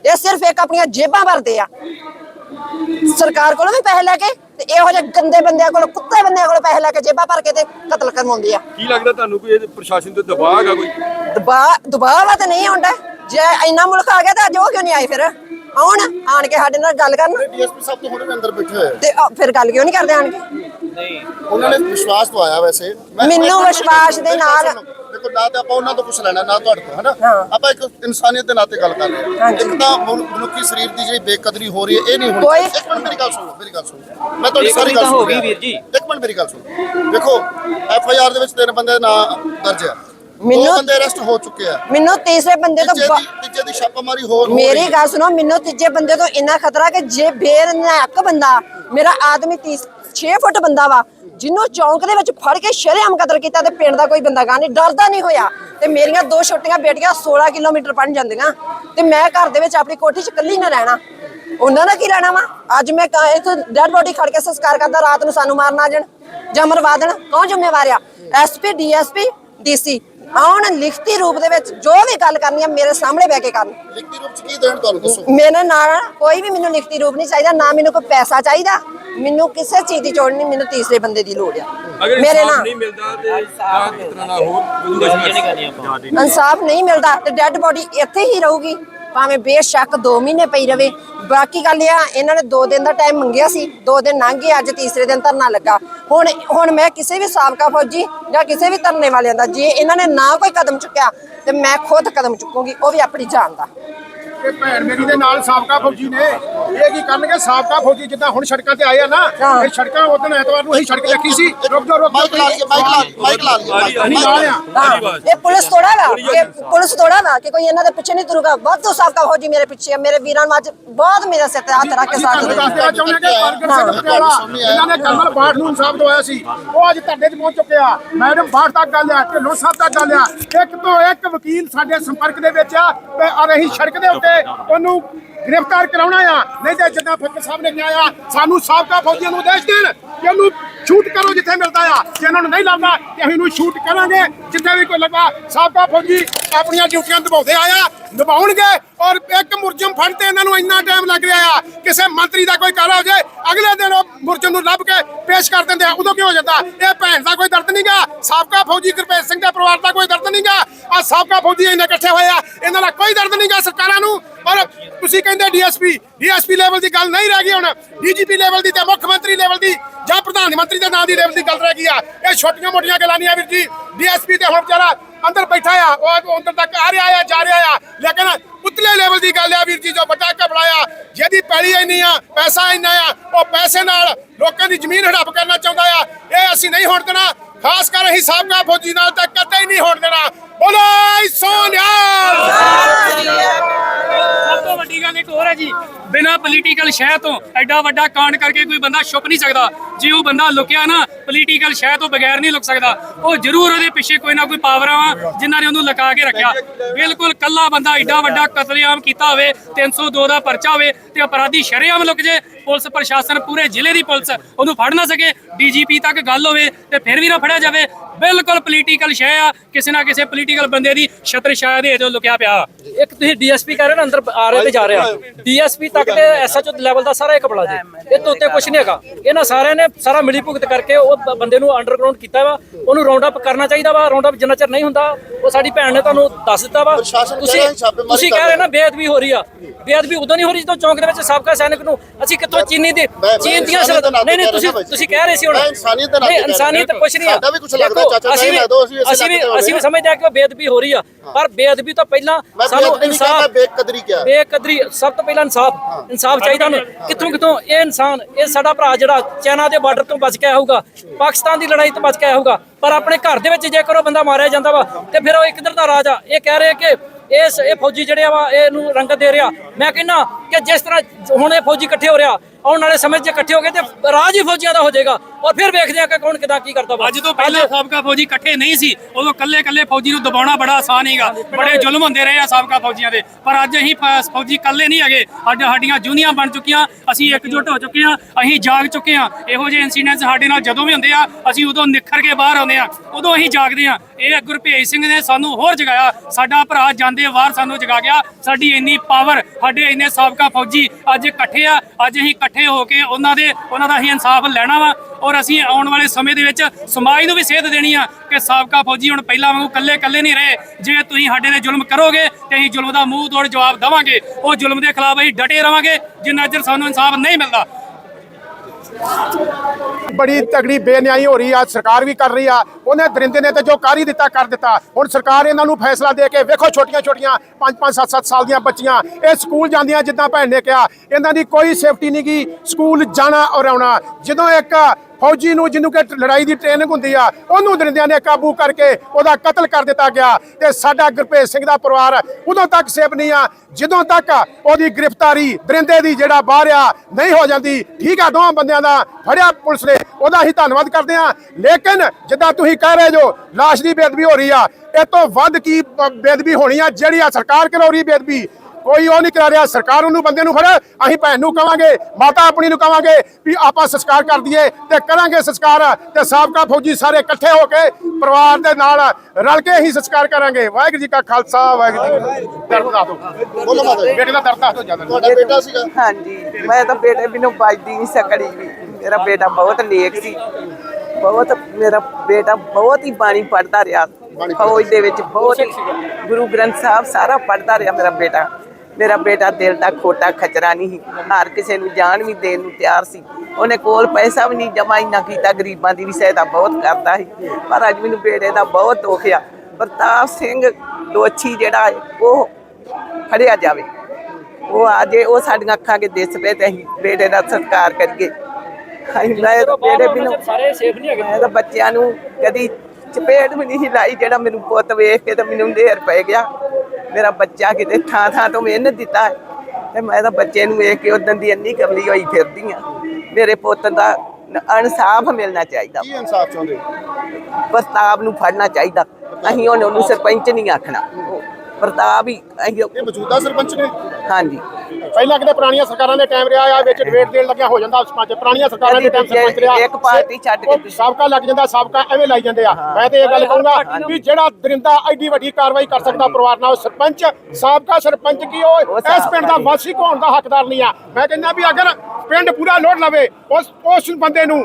ਇਹ ਸਿਰਫ ਇੱਕ ਆਪਣੀਆਂ ਜੇਬਾਂ ਭਰਦੇ ਆ। ਸਰਕਾਰ ਕੋਲੋਂ ਵੀ ਪੈਸੇ ਲੈ ਕੇ ਤੇ ਇਹੋ ਜਿਹੇ ਗੰਦੇ ਬੰਦਿਆਂ ਕੋਲ ਕੁੱਤੇ ਬੰਦਿਆਂ ਕੋਲ ਪੈਸੇ ਲੈ ਕੇ ਜੇਬਾਂ ਭਰ ਕੇ ਤੇ ਕਤਲ ਕਰਵਾਉਂਦੇ ਆ। ਕੀ ਲੱਗਦਾ ਤੁਹਾਨੂੰ ਕੋਈ ਇਹ ਪ੍ਰਸ਼ਾਸਨ ਤੇ ਦਬਾਅ ਹੈਗਾ ਕੋਈ? ਦਬਾਅ ਦਬਾਅ ਵਾ ਤਾਂ ਨਹੀਂ ਆਉਂਦਾ ਜੇ ਇੰਨਾ ਮੁਲਕ ਆ ਗਿਆ ਤਾਂ ਅੱਜ ਉਹ ਕਿਉਂ ਨਹੀਂ ਆਏ ਫਿਰ? ਆਉਣ ਆਣ ਕੇ ਸਾਡੇ ਨਾਲ ਗੱਲ ਕਰਨ। ਡੀਐਸਪੀ ਸਾਹਿਬ ਤੋਂ ਹੁਣੇ ਵੀ ਅੰਦਰ ਬੈਠੇ ਹੋਏ। ਤੇ ਅ, ਫਿਰ ਗੱਲ ਕਿਉਂ ਨਹੀਂ ਕਰਦੇ ਆਣ ਕੇ? ਉਹਨਾਂ ਨੇ ਵਿਸ਼ਵਾਸ ਦਵਾਇਆ ਵੈਸੇ। ਮੈਂ- ਮੈਨੂੰ ਮੈਂ- ਵਿਸ਼ਵਾਸ ਦੇ ਨਾਲ- ਦੇਖੋ ਨਾ ਤੇ ਆਪਾਂ ਉਹਨਾਂ ਤੋਂ ਕੁਝ ਲੈਣਾ ਨਾ ਤੁਹਾਡੇ ਤੋਂ ਹਨਾ? ਹਾਂ। ਆਪਾਂ ਇੱਕ ਇਨਸਾਨੀਅਤ ਦੇ ਨਾਤੇ ਗੱਲ ਕਰ ਰਹੇ ਹਾਂ। ਹਾਂਜੀ। ਇੱਕ ਤਾਂ ਮਨੁ- ਮਨੁੱਖੀ ਸਰੀਰ ਦੀ ਜਿਹੜੀ ਬੇਕਦਰੀ ਹੋ ਰਹੀ ਹੈ ਇਹ ਨਹੀਂ ਹੋਣੀ ਕੋਈ- ਚਾਹੀਦੀ। ਇੱਕ ਮਿੰਟ ਮੇਰੀ ਗੱਲ ਸੁਣੋ ਮੇਰੀ ਗੱਲ ਸੁਣੋ। ਮੈਂ ਤੁਹਾਡੀ ਸਾਰੀ ਗੱਲ ਹੋ ਗਈ ਵੀਰ ਜੀ। ਇੱਕ ਮਿੰਟ ਮੇਰੀ ਗੱਲ ਸੁਣੋ। ਦੇਖੋ ਐਫ ਆਈ ਆਰ ਦੇ ਵਿੱਚ ਤਿੰਨ ਬੰਦੇ ਦਾ ਨਾਮ ਦਰਜ ਹੈ। ਦੋ ਮੈਨੂੰ- ਬੰਦੇ ਅਰੈਸਟ ਹੋ ਚੁੱਕੇ ਆ। ਮੈਨੂੰ ਤੀਸਰੇ ਬੰਦੇ ਤੋਂ ਤੀਜੇ ਬ- ਦੀ ਤੀਜੇ ਦੀ ਛਾਪਾਮਾਰੀ ਹੋਰ ਹੋ ਮੇਰੀ ਰਹੀ ਹੈ। ਗੱਲ ਸੁਣੋ ਮੈਨੂੰ ਤੀਜੇ ਬੰਦੇ ਤੋਂ ਇੰਨਾ ਖਤਰਾ ਕਿ ਜੇ ਬੇਰਨਕ ਬੰਦਾ ਮੇਰਾ ਆਦਮੀ 30 6 ਫੁੱਟ ਬੰਦਾ ਵਾ ਜਿਹਨੂੰ ਚੌਂਕ ਦੇ ਵਿੱਚ ਫੜ ਕੇ ਸ਼ਰੇਆਮ ਕਤਲ ਕੀਤਾ ਤੇ ਪਿੰਡ ਦਾ ਕੋਈ ਬੰਦਾ ਗਾ ਨਹੀਂ ਡਰਦਾ ਨਹੀਂ ਹੋਇਆ। ਤੇ ਮੇਰੀਆਂ ਦੋ ਛੋਟੀਆਂ ਬੇਟੀਆਂ 16 ਕਿਲੋਮੀਟਰ ਪੜਨ ਜਾਂਦੀਆਂ। ਤੇ ਮੈਂ ਘਰ ਦੇ ਵਿੱਚ ਆਪਣੀ ਕੋਠੀ 'ਚ ਇਕੱਲੀ ਨਾ ਰਹਿਣਾ। ਉਹਨਾਂ ਦਾ ਕੀ ਲੈਣਾ ਵਾ? ਅੱਜ ਮੈਂ ਕ- ਇੱਥੇ ਡੈਡ ਬੋਡੀ ਖੜ ਕੇ ਸੰਸਕਾਰ ਕਰਦਾ ਰਾਤ ਨੂੰ ਸਾਨੂੰ ਮਾਰਨ ਆ ਜਾਣ ਜਾਂ ਮਰਵਾ ਦੇਣ। ਕੌਣ ਜ਼ਿੰਮੇਵਾਰ ਆ? ਐਸਪੀ ਡੀਐਸਪੀ ਡੀਸੀ ਆਉਣ ਲਿਖਤੀ ਰੂਪ ਦੇ ਵਿੱਚ ਜੋ ਵੀ ਗੱਲ ਕਰਨੀ ਆ ਮੇਰੇ ਸਾਹਮਣੇ ਬਹਿ ਕੇ ਕਰਨ ਲਿਖਤੀ ਰੂਪ ਚ ਕੀ ਦੇਣ ਤੁਹਾਨੂੰ ਦੱਸੋ? ਮੇਰੇ ਨਾਲ ਕੋਈ ਵੀ ਮੈਨੂੰ ਲਿਖਤੀ ਰੂਪ ਨਹੀਂ ਚਾਹੀਦਾ ਨਾ ਮੈਨੂੰ ਕੋਈ ਪੈਸਾ ਚਾਹੀਦਾ ਮੈਨੂੰ ਕਿਸੇ ਚੀਜ਼ ਦੀ ਲੋੜ ਨਹੀਂ ਮੈਨੂੰ ਤੀਸਰੇ ਬੰਦੇ ਦੀ ਲੋੜ ਆ। ਮੇਰੇ ਨਾਲ ਨਹੀਂ ਮਿਲਦਾ ਤੇ ਜਾਂ ਦਾ ਹੋਰ ਕੋਈ ਇਨਸਾਫ ਨਹੀਂ ਮਿਲਦਾ ਤੇ ਡੈੱਡ ਬੋਡੀ ਇੱਥੇ ਹੀ ਰਹੂਗੀ ਭਾਵੇਂ ਬੇਸ਼ੱਕ 2 ਮਹੀਨੇ ਪਈ ਰਵੇ ਬਾਕੀ ਗੱਲ ਇਹ ਆ, ਇਹਨਾਂ ਨੇ 2 ਦਿਨ ਦਾ ਟਾਈਮ ਮੰਗਿਆ ਸੀ 2 ਦਿਨ ਲੰਘ ਗਏ, ਅੱਜ ਤੀਸਰੇ ਦਿਨ ਧਰਨਾ ਲੱਗਾ। ਹੁਣ ਹੁਣ ਮੈਂ ਕਿਸੇ ਵੀ ਸਾਬਕਾ ਫੌਜੀ ਜਾਂ ਕਿਸੇ ਵੀ ਧਰਨੇ ਵਾਲਿਆਂ ਦਾ, ਜੇ ਇਹਨਾਂ ਨੇ ਨਾ ਕੋਈ ਕਦਮ ਚੁੱਕਿਆ, ਤੇ ਮੈਂ ਖੁਦ ਕਦਮ ਚੁੱਕੂਗੀ, ਉਹ ਵੀ ਆਪਣੀ ਜਾਨ ਦਾ। ਭੈਣ ਮੇਰੀ ਦੇ ਨਾਲ ਸਾਬਕਾ ਫੌਜੀ ਨੇ। ਇਹ ਕੀ ਕਰਨਗੇ? ਸਾਬਕਾ ਫੌਜੀ ਜਿੱਦਾਂ ਹੁਣ ਸੜਕਾਂ ਤੇ ਆਏ ਆ ਨਾ। ਇਹ ਸੜਕਾਂ ਉਦੋਂ ਐਤਵਾਰ ਨੂੰ ਅਸੀਂ ਸੜਕ ਰੱਖੀ ਸੀ। ਰੁਕ ਜਾ ਰੁਕ ਮਾਈਕ ਲਾ ਲਈਏ ਮਾਈਕ ਲਾ ਮਾਈਕ ਲਾ ਲਈਏ ਅਸੀਂ ਨਾਲ ਆ। ਹਾਂ, ਇਹ ਪੁਲਿਸ ਥੋੜਾ ਵਾ ਕਿ ਪੁਲਿਸ ਥੋੜਾ ਵਾ ਕਿ ਕੋਈ ਇਹਨਾਂ ਦੇ ਪਿੱਛੇ ਨਹੀਂ ਤੁਰੂਗਾ। ਬਹੁਤ ਤੋਂ ਸਾਬਕਾ ਫੌਜੀ ਮੇਰੇ ਪਿੱਛੇ ਆ ਮੇਰੇ ਵੀਰਾਂ ਨੂੰ ਅੱਜ ਬਹੁਤ ਮੇਰੇ ਸਿਰ ਤੇ ਹੱਥ ਰੱਖ ਕੇ ਸਾਥ ਤੁਹਾਨੂੰ ਦੇ ਦੱਸ ਦੇਣਾ ਚਾਹੁੰਦੇ ਕਿ ਪਰਗਟ ਸਿੰਘ ਪਟਿਆਲਾ ਇਹਨਾਂ ਨੇ ਕਰਨਲ ਬਾਠ ਨੂੰ ਇਨਸਾਫ ਦਵਾਇਆ ਸੀ। ਉਹ ਅੱਜ ਤੁਹਾਡੇ 'ਚ ਪਹੁੰਚ ਚੁੱਕੇ ਆ। ਮੈਡਮ ਬਾਠ ਤੱਕ ਗੱਲ ਆ ਢਿੱਲੋਂ ਸਾਹਿਬ ਤੱਕ ਗੱਲ ਆ। ਇੱਕ ਤੋਂ ਇੱਕ ਵਕੀਲ ਸਾਡੇ ਸੰਪਰਕ ਦੇ ਵਿੱਚ ਆ ਤੇ ਔਰ ਅਸੀਂ ਸੜਕ ਦੇ ਉੱਤੇ ਉਹਨੂੰ ਗ੍ਰਿਫਤਾਰ ਕਰਾਉਣਾ ਆ। ਨਹੀਂ ਤੇ ਜਿੱਦਾਂ ਫੱਕਰ ਸਾਹਿਬ ਨੇ ਕਿਹਾ ਆ, ਸਾਨੂੰ ਸਾਬਕਾ ਫੌਜੀਆਂ ਨੂੰ ਦੇਸ਼ ਦੇਣ ਕਿ ਉਹਨੂੰ ਸ਼ੂਟ ਕਰੋ ਜਿੱਥੇ ਮਿਲਦਾ ਆ। ਜੇ ਇਹਨਾਂ ਨੂੰ ਨਹੀਂ ਲੱਭਦਾ ਕਿ ਅਸੀਂ ਉਹਨੂੰ ਸ਼ੂਟ ਕਰਾਂਗੇ, ਜਿੱਥੇ ਵੀ ਕੋਈ ਲੱਗਾ, ਸਾਬਕਾ ਫੌਜੀ ਆਪਣੀਆਂ ਡਿਊਟੀਆਂ ਨਿਭਾਉਂਦੇ ਆਇਆ ਨਿਭਾਉਣਗੇ ਔਰ ਇੱਕ ਮੁਰਜਮ ਫੜ ਤੇ ਇਹਨਾਂ ਨੂੰ ਇੰਨਾ ਟਾਈਮ ਲੱਗ ਰਿਹਾ ਆ, ਕਿਸੇ ਮੰਤਰੀ ਦਾ ਕੋਈ ਕਾਲਾ ਹੋ ਜਾਏ, ਅਗਲੇ ਦਿਨ ਉਹ ਮੁਰਜਮ ਨੂੰ ਲੱਭ ਕੇ ਪੇਸ਼ ਕਰ ਦਿੰਦੇ ਆ, ਉਦੋਂ ਕਿਉਂ ਹੋ ਜਾਂਦਾ? ਇਹ ਭੈਣ ਦਾ ਕੋਈ ਦਰਦ ਨਹੀਂਗਾ ਸਾਬਕਾ ਫੌਜੀ ਗੁਰਪ੍ਰੀਤ ਸਿੰਘ ਦੇ ਪਰਿਵਾਰ ਦਾ ਕੋਈ ਦਰਦ ਨਹੀਂਗਾ ਆ ਸਾਬਕਾ ਫੌਜੀ ਇੰਨੇ ਇਕੱਠੇ ਹੋਏ ਆ, ਇਹਨਾਂ ਦਾ ਕੋਈ ਦਰਦ ਨਹੀਂਗਾ ਸਰਕਾਰਾਂ ਨੂੰ ਪਰ ਤੁਸੀਂ ਕਹਿੰਦੇ ਡੀਐਸਪੀ ਡੀਐਸਪੀ ਲੈਵਲ ਦੀ ਗੱਲ ਨਹੀਂ ਰਹਿ ਗਈ ਹੁਣ। ਡੀਜੀਪੀ ਲੈਵਲ ਦੀ ਤੇ ਮੁੱਖ ਮੰਤਰੀ ਲੈਵਲ ਦੀ, ਜਾਂ ਪ੍ਰਧਾਨ ਮੰਤਰੀ ਦੇ ਨਾਂ ਦੀ ਲੈਵਲ ਦੀ ਗੱਲ ਰਹਿ ਗਈ ਆ। ਇਹ ਛੋਟੀਆਂ ਮੋਟੀਆਂ ਗੱਲਾਂ ਨਹੀਂ ਆ ਵੀਰ ਜੀ। ਡੀਐਸਪੀ ਤੇ ਹੁਣ ਵਿਚਾਰਾ ਅੰਦਰ ਬੈਠਾ ਆ ਉਹ ਅੰਦਰ ਤੱਕ ਆ ਰਿਹਾ ਆ, ਜਾ ਰਿਹਾ ਆ। ਲੇਕਿਨ ਉਤਲੇ ਲੈਵਲ ਦੀ ਗੱਲ ਆ ਵੀਰ ਜੀ, ਜੋ ਵੱਡਾ ਘਪਲਾ ਆ ਜਿਹਦੀ ਪੈਲੀ ਇੰਨੀ ਆ, ਪੈਸਾ ਇੰਨਾ ਆ, ਉਹ ਪੈਸੇ ਨਾਲ ਲੋਕਾਂ ਦੀ ਜ਼ਮੀਨ ਹੜਪ ਕਰਨਾ ਚਾਹੁੰਦਾ ਆ। ਇਹ ਅਸੀਂ ਨਹੀਂ ਹੋਣ ਦੇਣਾ, ਖਾਸ ਕਰ ਅਸੀਂ ਸਾਬਕਾ ਫੌਜੀ ਨਾਲ ਤਾਂ ਕਦੇ ਨਹੀਂ ਹੋਣ ਦੇਣਾ। ਬੋਲੇ ਸੋਨਿਆ ਸਭ ਤੋਂ ਵੱਡੀ ਗੱਲ ਇੱਕ ਹੋਰ ਹੈ ਜੀ, ਬਿਨਾ ਪੋਲੀਟੀਕਲ ਸ਼ਹਿ ਤੋਂ ਐਡਾ ਵੱਡਾ ਕਾਂਡ ਕਰਕੇ ਕੋਈ ਬੰਦਾ ਛੁਪ ਨਹੀਂ ਸਕਦਾ। ਜੇ ਉਹ ਬੰਦਾ ਲੁਕਿਆ ਨਾ ਪੋਲੀਟੀਕਲ ਸ਼ਹਿ ਤੋਂ ਬਗੈਰ ਨਹੀਂ ਲੁਕ ਸਕਦਾ। ਉਹ ਜ਼ਰੂਰ ਉਹਦੇ ਪਿੱਛੇ ਕੋਈ ਨਾ ਕੋਈ ਪਾਵਰਾਂ ਵਾ ਜਿਨ੍ਹਾਂ ਨੇ ਉਹਨੂੰ ਲੁਕਾ ਕੇ ਰੱਖਿਆ। ਬਿਲਕੁਲ ਕੱਲਾ ਬੰਦਾ ਐਡਾ ਵੱਡਾ ਕਤਲੇਆਮ ਕੀਤਾ ਹੋਵੇ 302 ਦਾ ਪਰਚਾ ਹੋਵੇ ਤੇ ਅਪਰਾਧੀ ਸ਼ਰੇਆਮ ਲੁਕ ਜੇ ਪੁਲਿਸ ਪ੍ਰਸ਼ਾਸਨ ਪੂਰੇ ਜ਼ਿਲ੍ਹੇ ਦੀ ਪੁਲਿਸ ਉਹਨੂੰ ਫੜ ਨਾ ਸਕੇ ਡੀਜੀਪੀ ਤੱਕ ਗੱਲ ਹੋਵੇ ਤੇ ਫਿਰ ਵੀ ਨਾ ਫੜਿਆ ਜਾਵੇ ਬਿਲਕੁਲ ਪੋਲੀਟੀਕਲ ਸ਼ਹਿ ਆ ਕਿਸੇ ਨਾ ਕਿਸੇ ਪੋਲੀਟੀਕਲ ਬੰਦੇ ਦੀ ਛਤਰ ਛਾਇਆ ਦੇ ਜੋ ਲੁਕਿਆ ਪਿਆ। ਇੱਕ ਤੁਸੀਂ ਡੀਐਸਪੀ ਕਹਿ ਰਹੇ ਨਾ ਅੰਦਰ ਆ ਰਿਹਾ ਤੇ ਜਾ ਰਿਹਾ ਡੀਐਸਪੀ ਤੱਕ ਤੇ ਐਸਐਚਓ ਲੈਵਲ ਦਾ ਸਾਰਾ ਇੱਕ ਬੜਾ ਜੀ। ਇਹ ਤੋਂ ਉੱਤੇ ਕੁਝ ਨਹੀਂ ਹੈਗਾ। ਇਹਨਾਂ ਸਾਰਿਆਂ ਨੇ ਸਾਰਾ ਮਿਲੀ ਭੁਗਤ ਕਰਕੇ ਉਹ ਬੰਦੇ ਨੂੰ ਅੰਡਰਗਰਾਉਂਡ ਕੀਤਾ ਵਾ। ਉਹਨੂੰ ਰਾਉਂਡ ਅਪ ਕਰਨਾ ਚਾਹੀਦਾ ਵਾ। ਰਾਉਂਡ ਅਪ ਜਿੰਨਾ ਚਿਰ ਨਹੀਂ ਹੁੰਦਾ ਉਹ ਸਾਡੀ ਭੈਣ ਨੇ ਤੁਹਾਨੂੰ ਦੱਸ ਦਿੱਤਾ ਵਾ। ਤੁਸੀਂ ਤੁਸੀਂ ਕਰ ਕਹਿ ਰਹੇ ਨਾ ਰਿਹਾ। ਬੇਅਦਬੀ ਹੋ ਰਹੀ ਆ। ਬੇਅਦਬੀ ਉਦੋਂ ਨਹੀਂ ਹੋ ਰਹੀ ਜਦੋਂ ਚੌਂਕ ਦੇ ਵਿੱਚ ਸਾਬਕਾ ਸੈਨਿਕ ਨੂੰ ਅਸੀਂ ਕਿੱਥੋਂ ਚੀਨੀ ਦੇ ਚੀਨ ਦੀਆਂ ਨਹੀਂ ਨਹੀਂ ਤੁਸੀਂ ਤੁਸੀਂ ਕਹਿ ਰਹੇ ਸੀ ਹੁਣ। ਇਨਸਾਨੀਅਤ ਦੇ ਨਾਤੇ ਨਹੀਂ। ਇਨਸਾਨੀਅਤ ਆ। ਸਾਡਾ ਵੀ ਕੁਛ ਲੱਗਦਾ, ਦੇਖੋ, ਚਾਚਾ, ਅਸੀਂ ਵੀ ਲੈ ਅਸੀਂ ਵੀ ਅਸੀਂ। ਸਮਝਦੇ ਆ ਕਿ ਬੇਅਦਬੀ ਹੋ ਰਹੀ ਆ ਪਰ ਬੇਅਦਬੀ ਤੋਂ ਪਹਿਲਾਂ ਸਾਨੂੰ ਇਨਸਾਫ ਬੇਕਦਰੀ ਕਿਹਾ। ਬੇਕਦਰੀ ਸਭ ਤੋਂ ਪਹਿਲਾਂ ਇਨਸਾਫ ਇਨਸਾਫ ਚਾਹੀਦਾ ਉਹਨੂੰ ਕਿੱਥੋਂ ਕਿੱਥੋਂ? ਇਹ ਇਨਸਾਨ ਇਹ ਸਾਡਾ ਭਰਾ ਜਿਹੜਾ ਚਾਈਨਾ ਦੇ ਬਾਰਡਰ ਤੋਂ ਬਚ ਕੇ ਆਇਆ ਹੋਊਗਾ। ਪਾਕਿਸਤਾਨ ਦੀ ਲੜਾਈ ਤੋਂ ਬਚ ਕੇ ਆਇਆ ਹੋਊਗਾ। ਪਰ ਆਪਣੇ ਘਰ ਦੇ ਵਿੱਚ ਜੇਕਰ ਉਹ ਬੰਦਾ ਮਾਰਿਆ ਜਾਂਦਾ ਵਾ ਤੇ ਫਿਰ ਉਹ ਇੱਕ ਦਿਨ ਦਾ ਰਾਜ ਆ। ਇਹ ਕਹਿ ਰਹੇ ਕਿ ਇਸ ਇਹ ਫੌਜੀ ਜਿਹੜੇ ਵਾ, ਇਹਨੂੰ ਰੰਗਤ ਦੇ ਰਿਹਾ। ਮੈਂ ਕਹਿੰਦਾ ਕਿ ਜਿਸ ਤਰ੍ਹਾਂ ਹੁਣ ਇਹ ਫੌਜੀ ਇਕੱਠੇ ਹੋ ਰਿਹਾ, ਆਉਣ ਵਾਲੇ ਸਮੇਂ 'ਚ ਇਕੱਠੇ ਹੋ ਗਏ ਤੇ ਰਾਜ ਹੀ ਫੌਜੀਆਂ ਦਾ ਹੋ ਜਾਏਗਾ। ਔਰ ਫਿਰ ਵੇਖਦੇ ਆ ਕਿ ਕੌਣ ਕਿਦਾਂ ਕੀ ਕਰਦਾ ਵਾ ਅੱਜ ਤੋਂ ਪਹਿਲਾਂ ਸਾਬਕਾ ਫੌਜੀ ਇਕੱਠੇ ਨਹੀਂ ਸੀ ਉਦੋਂ ਕੱਲੇ ਕੱਲੇ ਫੌਜੀ ਨੂੰ ਦਬਾਉਣਾ ਬੜਾ ਆਸਾਨ ਹੈਗਾ ਬੜੇ ਜ਼ੁਲਮ ਹੁੰਦੇ ਰਹੇ ਆ ਸਾਬਕਾ ਫੌਜੀਆਂ ਦੇ। ਪਰ ਅੱਜ ਅਸੀਂ ਫੌਜੀ ਕੱਲੇ ਨਹੀਂ ਹੈਗੇ। ਅੱਜ ਸਾਡੀਆਂ ਜੂਨੀਆਂ ਬਣ ਚੁੱਕੀਆਂ ਅਸੀਂ ਇਕਜੁੱਟ ਹੋ ਚੁੱਕੇ ਹਾਂ ਅਸੀਂ ਜਾਗ ਚੁੱਕੇ ਹਾਂ। ਇਹੋ ਜਿਹੇ ਇਨਸੀਡੈਂਟ ਸਾਡੇ ਨਾਲ ਜਦੋਂ ਵੀ ਹੁੰਦੇ ਆ ਅਸੀਂ ਉਦੋਂ ਨਿਖਰ ਕੇ ਬਾਹਰ ਆਉਂਦੇ ਆ ਉਦੋਂ ਅਸੀਂ ਜਾਗਦੇ ਆ ਇਹ ਗੁਰਭੇਜ ਸਿੰਘ ਨੇ ਸਾਨੂੰ ਹੋਰ ਜਗਾਇਆ। ਸਾਡਾ ਭਰਾ ਜਾਂਦੇ ਵਾਰ ਸਾਨੂੰ ਜਗਾ ਗਿਆ। ਸਾਡੀ ਇੰਨੀ ਪਾਵਰ ਸਾਡੇ ਇੰਨੇ ਸਾਬਕਾ ਫੌਜੀ ਅੱਜ ਇਕੱਠੇ ਆ। ਅੱਜ ਅਸੀਂ ਇਕੱਠੇ ਹੋ ਕੇ ਉਹਨਾਂ ਦੇ ਉਹਨਾਂ ਦਾ ਅਸੀਂ ਇਨਸਾਫ ਲੈਣਾ ਵਾ। ਔਰ ਅਸੀਂ ਆਉਣ ਵਾਲੇ ਸਮੇਂ ਦੇ ਵਿੱਚ ਸਮਾਜ ਨੂੰ ਵੀ ਸੇਧ ਦੇਣੀ ਆ ਕਿ ਸਾਬਕਾ ਫੌਜੀ ਹੁਣ ਪਹਿਲਾਂ ਵਾਂਗੂ ਕੱਲੇ ਕੱਲੇ ਨਹੀਂ ਰਹੇ। ਜੇ ਤੁਸੀਂ ਸਾਡੇ ਤੇ ਜ਼ੁਲਮ ਕਰੋਗੇ ਤੇ ਅਸੀਂ ਜ਼ੁਲਮ ਦਾ ਮੂੰਹ ਤੋੜ ਜਵਾਬ ਦੇਵਾਂਗੇ। ਉਹ ਜ਼ੁਲਮ ਦੇ ਖਿਲਾਫ ਅਸੀਂ ਡਟੇ ਰਵਾਂਗੇ, ਜਿੰਨਾ ਚਿਰ ਸਾਨੂੰ ਇਨਸਾਫ ਨਹੀਂ ਮਿਲਦਾ। ਬੜੀ ਤਗੜੀ ਬੇਨਿਆਈ ਹੋ ਰਹੀ ਆ, ਸਰਕਾਰ ਵੀ ਕਰ ਰਹੀ ਆ। ਉਹਨੇ ਦਰਿੰਦੇ ਨੇ ਤੇ ਜੋ ਕਰ ਹੀ ਦਿੱਤਾ, ਕਰ ਦਿੱਤਾ। ਹੁਣ ਸਰਕਾਰ ਇਹਨਾਂ ਨੂੰ ਫੈਸਲਾ ਦੇ ਕੇ ਵੇਖੋ ਛੋਟੀਆਂ ਛੋਟੀਆਂ 5 5 7 7 ਸਾਲ ਦੀਆਂ ਬੱਚੀਆਂ। ਇਹ ਸਕੂਲ ਜਾਂਦੀਆਂ ਜਿੱਦਾਂ ਭੈਣ ਨੇ ਕਿਹਾ। ਇਹਨਾਂ ਦੀ ਕੋਈ ਸੇਫਟੀ ਨਹੀਂ ਗੀ। ਸਕੂਲ ਜਾਣਾ ਔਰ ਆਉਣਾ। ਜਦੋਂ ਇੱਕ ਫੌਜੀ ਨੂੰ ਜਿਹਨੂੰ ਕਿ ਲੜਾਈ ਦੀ ਟ੍ਰੇਨਿੰਗ ਹੁੰਦੀ ਆ, ਉਹਨੂੰ ਦਰਿੰਦਿਆਂ ਨੇ ਕਾਬੂ ਕਰਕੇ ਉਹਦਾ ਕਤਲ ਕਰ ਦਿੱਤਾ ਗਿਆ। ਤੇ ਸਾਡਾ ਗੁਰਪ੍ਰੀਤ ਸਿੰਘ ਦਾ ਪਰਿਵਾਰ ਉਦੋਂ ਤੱਕ ਸੇਫ ਨਹੀਂ ਆ, ਜਦੋਂ ਤੱਕ ਉਹਦੀ ਗ੍ਰਿਫਤਾਰੀ ਦਰਿੰਦੇ ਦੀ ਜਿਹੜਾ ਬਾਹਰ ਆ, ਨਹੀਂ ਹੋ ਜਾਂਦੀ। ਠੀਕ ਆ, ਦੋਵਾਂ ਬੰਦਿਆਂ ਦਾ ਫੜਿਆ ਪੁਲਿਸ ਨੇ, ਉਹਦਾ ਹੀ ਧੰਨਵਾਦ ਕਰਦੇ ਆ ਲੇਕਿਨ ਜਿੱਦਾਂ ਤੁਸੀਂ ਕਹਿ ਰਹੇ ਜੋ ਲਾਸ਼ ਦੀ ਬੇਦਬੀ ਹੋ ਰਹੀ ਆ, ਇਹ ਤੋਂ ਵੱਧ ਕੀ ਬੇਦਬੀ ਹੋਣੀ ਆ? ਜਿਹੜੀ ਆ ਸਰਕਾਰ ਕਰੋ ਰਹੀ ਬੇਦਬੀ ਕੋਈ ਉਹ ਨਹੀਂ ਕਰਾ ਰਿਹਾ। ਸਰਕਾਰ ਉਹਨੂੰ ਬੰਦੇ ਨੂੰ ਫੜ। ਅਸੀਂ ਭੈਣ ਨੂੰ ਕਵਾਂਗੇ ਮਾਤਾ ਆਪਣੀ ਨੂੰ ਕਵਾਂਗੇ ਵੀ ਆਪਾਂ ਸੰਸਕਾਰ ਕਰ ਦਈਏ ਤੇ ਕਰਾਂਗੇ ਸੰਸਕਾਰ ਤੇ ਸਾਬਕਾ ਫੌਜੀ ਸਾਰੇ ਇਕੱਠੇ ਹੋ ਕੇ ਪਰਿਵਾਰ ਦੇ ਨਾਲ ਰਲ ਕੇ ਹੀ ਸੰਸਕਾਰ ਕਰਾਂਗੇ। ਵਾਹਿਗੁਰੂ ਜੀ ਕਾ ਖਾਲਸਾ ਵਾਹਿਗੁਰੂ ਜੀ ਦਰਦ ਦੱਸ ਦਿਓ। ਬੋਲੋ ਮਾਤਾ ਜੀ। ਬੇਟੇ ਦਾ ਦਰਦ ਦੱਸ ਦਿਓ ਜ਼ਿਆਦਾ ਤੁਹਾਡਾ ਬੇਟਾ ਸੀਗਾ? ਹਾਂਜੀ। ਮੈਂ ਤਾਂ ਬੇਟੇ ਬਿਨੋਂ ਬਚਦੀ ਨਹੀਂ ਸਕੜੀ ਵੀ ਮੇਰਾ ਬੇਟਾ ਬਹੁਤ ਨੇਕ ਸੀ। ਬਹੁਤ ਮੇਰਾ ਬੇਟਾ ਬਹੁਤ ਹੀ ਬਾਣੀ ਪੜਦਾ ਰਿਹਾ। ਫੌਜ ਦੇ ਵਿੱਚ ਬਹੁਤ ਗੁਰੂ ਗ੍ਰੰਥ ਸਾਹਿਬ ਸਾਰਾ ਪੜਦਾ ਰਿਹਾ ਮੇਰਾ ਬੇਟਾ। ਮੇਰਾ ਬੇਟਾ ਦਿਲ ਦਾ ਖੋਟਾ ਖਚਰਾ ਨਹੀਂ। ਹਰ ਕਿਸੇ ਨੂੰ ਜਾਨ ਵੀ ਦੇਣ ਨੂੰ ਤਿਆਰ ਸੀ। ਉਹਨੇ ਕੋਲ ਪੈਸਾ ਵੀ ਨਹੀਂ ਜਮਾ ਹੀ ਨਾ ਕੀਤਾ ਗਰੀਬਾਂ ਦੀ ਵੀ ਸਹਾਇਤਾ ਬਹੁਤ ਕਰਦਾ ਸੀ। ਪਰ ਅੱਜ ਮੈਨੂੰ ਬੇਟੇ ਦਾ ਬਹੁਤ ਦੁੱਖ ਆ। ਪ੍ਰਤਾਪ ਸਿੰਘ ਦੋਛੀ ਜਿਹੜਾ ਉਹ ਫੜਿਆ ਜਾਵੇ। ਉਹ ਆ ਜੇ ਉਹ ਸਾਡੀਆਂ ਅੱਖਾਂ ਕੇ ਦਿਸ ਪਏ ਤੇ ਅਸੀਂ ਬੇਟੇ ਦਾ ਸਤਿਕਾਰ ਕਰੀਏ। ਅਸੀਂ ਮੈਂ ਤਾਂ ਬੇਟੇ ਬਿਨੋਂ ਸਾਰੇ ਸੇਫ ਨਹੀਂ ਹੈਗੇ। ਮੈਂ ਤਾਂ ਬੱਚਿਆਂ ਨੂੰ ਕਦੀ ਚਪੇੜ ਵੀ ਨਹੀਂ ਲਾਈ ਜਿਹੜਾ ਮੈਨੂੰ ਪੁੱਤ ਵੇਖ ਕੇ ਤਾਂ ਮੈਨੂੰ ਢੇਰ ਪੈ ਗਿਆ। ਮੇਰਾ ਬੱਚਾ ਕਿਤੇ ਥਾਂ ਥਾਂ ਤੋਂ ਮਿਹਨਤ ਦਿੱਤਾ ਹੈ ਤੇ ਮੈਂ ਤਾਂ ਬੱਚੇ ਨੂੰ ਵੇਖ ਕੇ ਉਦੋਂ ਦੀ ਇੰਨੀ ਕਮਲੀ ਹੋਈ ਫਿਰਦੀ ਆ ਮੇਰੇ ਪੁੱਤ ਦਾ ਇਨਸਾਫ ਮਿਲਣਾ ਚਾਹੀਦਾ। ਕੀ ਇਨਸਾਫ ਚਾਹੁੰਦੇ ਪ੍ਰਤਾਪ ਨੂੰ ਫੜਨਾ ਚਾਹੀਦਾ। ਅਸੀਂ ਹੁਣ ਉਹਨੂੰ ਸਰਪੰਚ ਨਹੀਂ ਆਖਣਾ। ਪ੍ਰਤਾਪ ਹੀ ਅਸੀਂ ਇਹ ਮੌਜੂਦਾ ਸਰਪੰਚ ਨੇ? ਹਾਂਜੀ। ਪਹਿਲਾਂ ਕਿਤੇ ਪੁਰਾਣੀਆਂ ਸਰਕਾਰਾਂ ਦੇ ਟਾਈਮ ਰਿਹਾ ਆ ਵਿੱਚ ਡਿਬੇਟ ਦੇਣ ਲੱਗਿਆ ਹੋ ਜਾਂਦਾ ਪੰਜ ਪੁਰਾਣੀਆਂ ਸਰਕਾਰਾਂ ਦੇ ਟਾਈਮ ਸਰਪੰਚ ਰਿਹਾ। ਇੱਕ ਪਾਰਟੀ ਛੱਡ ਕੇ ਸਾਬਕਾ ਲੱਗ ਜਾਂਦਾ ਸਾਬਕਾ ਐਵੇਂ ਲਾਈ ਜਾਂਦੇ ਆ। ਮੈਂ ਤੇ ਇਹ ਗੱਲ ਕਹੂੰਗਾ ਵੀ ਜਿਹੜਾ ਦਰਿੰਦਾ ਐਡੀ ਵੱਡੀ ਕਾਰਵਾਈ ਕਰ ਸਕਦਾ ਪਰਿਵਾਰ ਨਾਲ ਸਰਪੰਚ ਸਾਬਕਾ ਸਰਪੰਚ ਕੀ ਉਹ ਇਸ ਪਿੰਡ ਦਾ ਵਾਸੀ ਹੋਣ ਦਾ ਹੱਕਦਾਰ ਨਹੀਂ ਆ? ਮੈਂ ਕਹਿੰਦਾ ਵੀ ਅਗਰ ਪਿੰਡ ਪੂਰਾ ਲੋਡ ਲਵੇ ਉਸ ਉਸ ਬੰਦੇ ਨੂੰ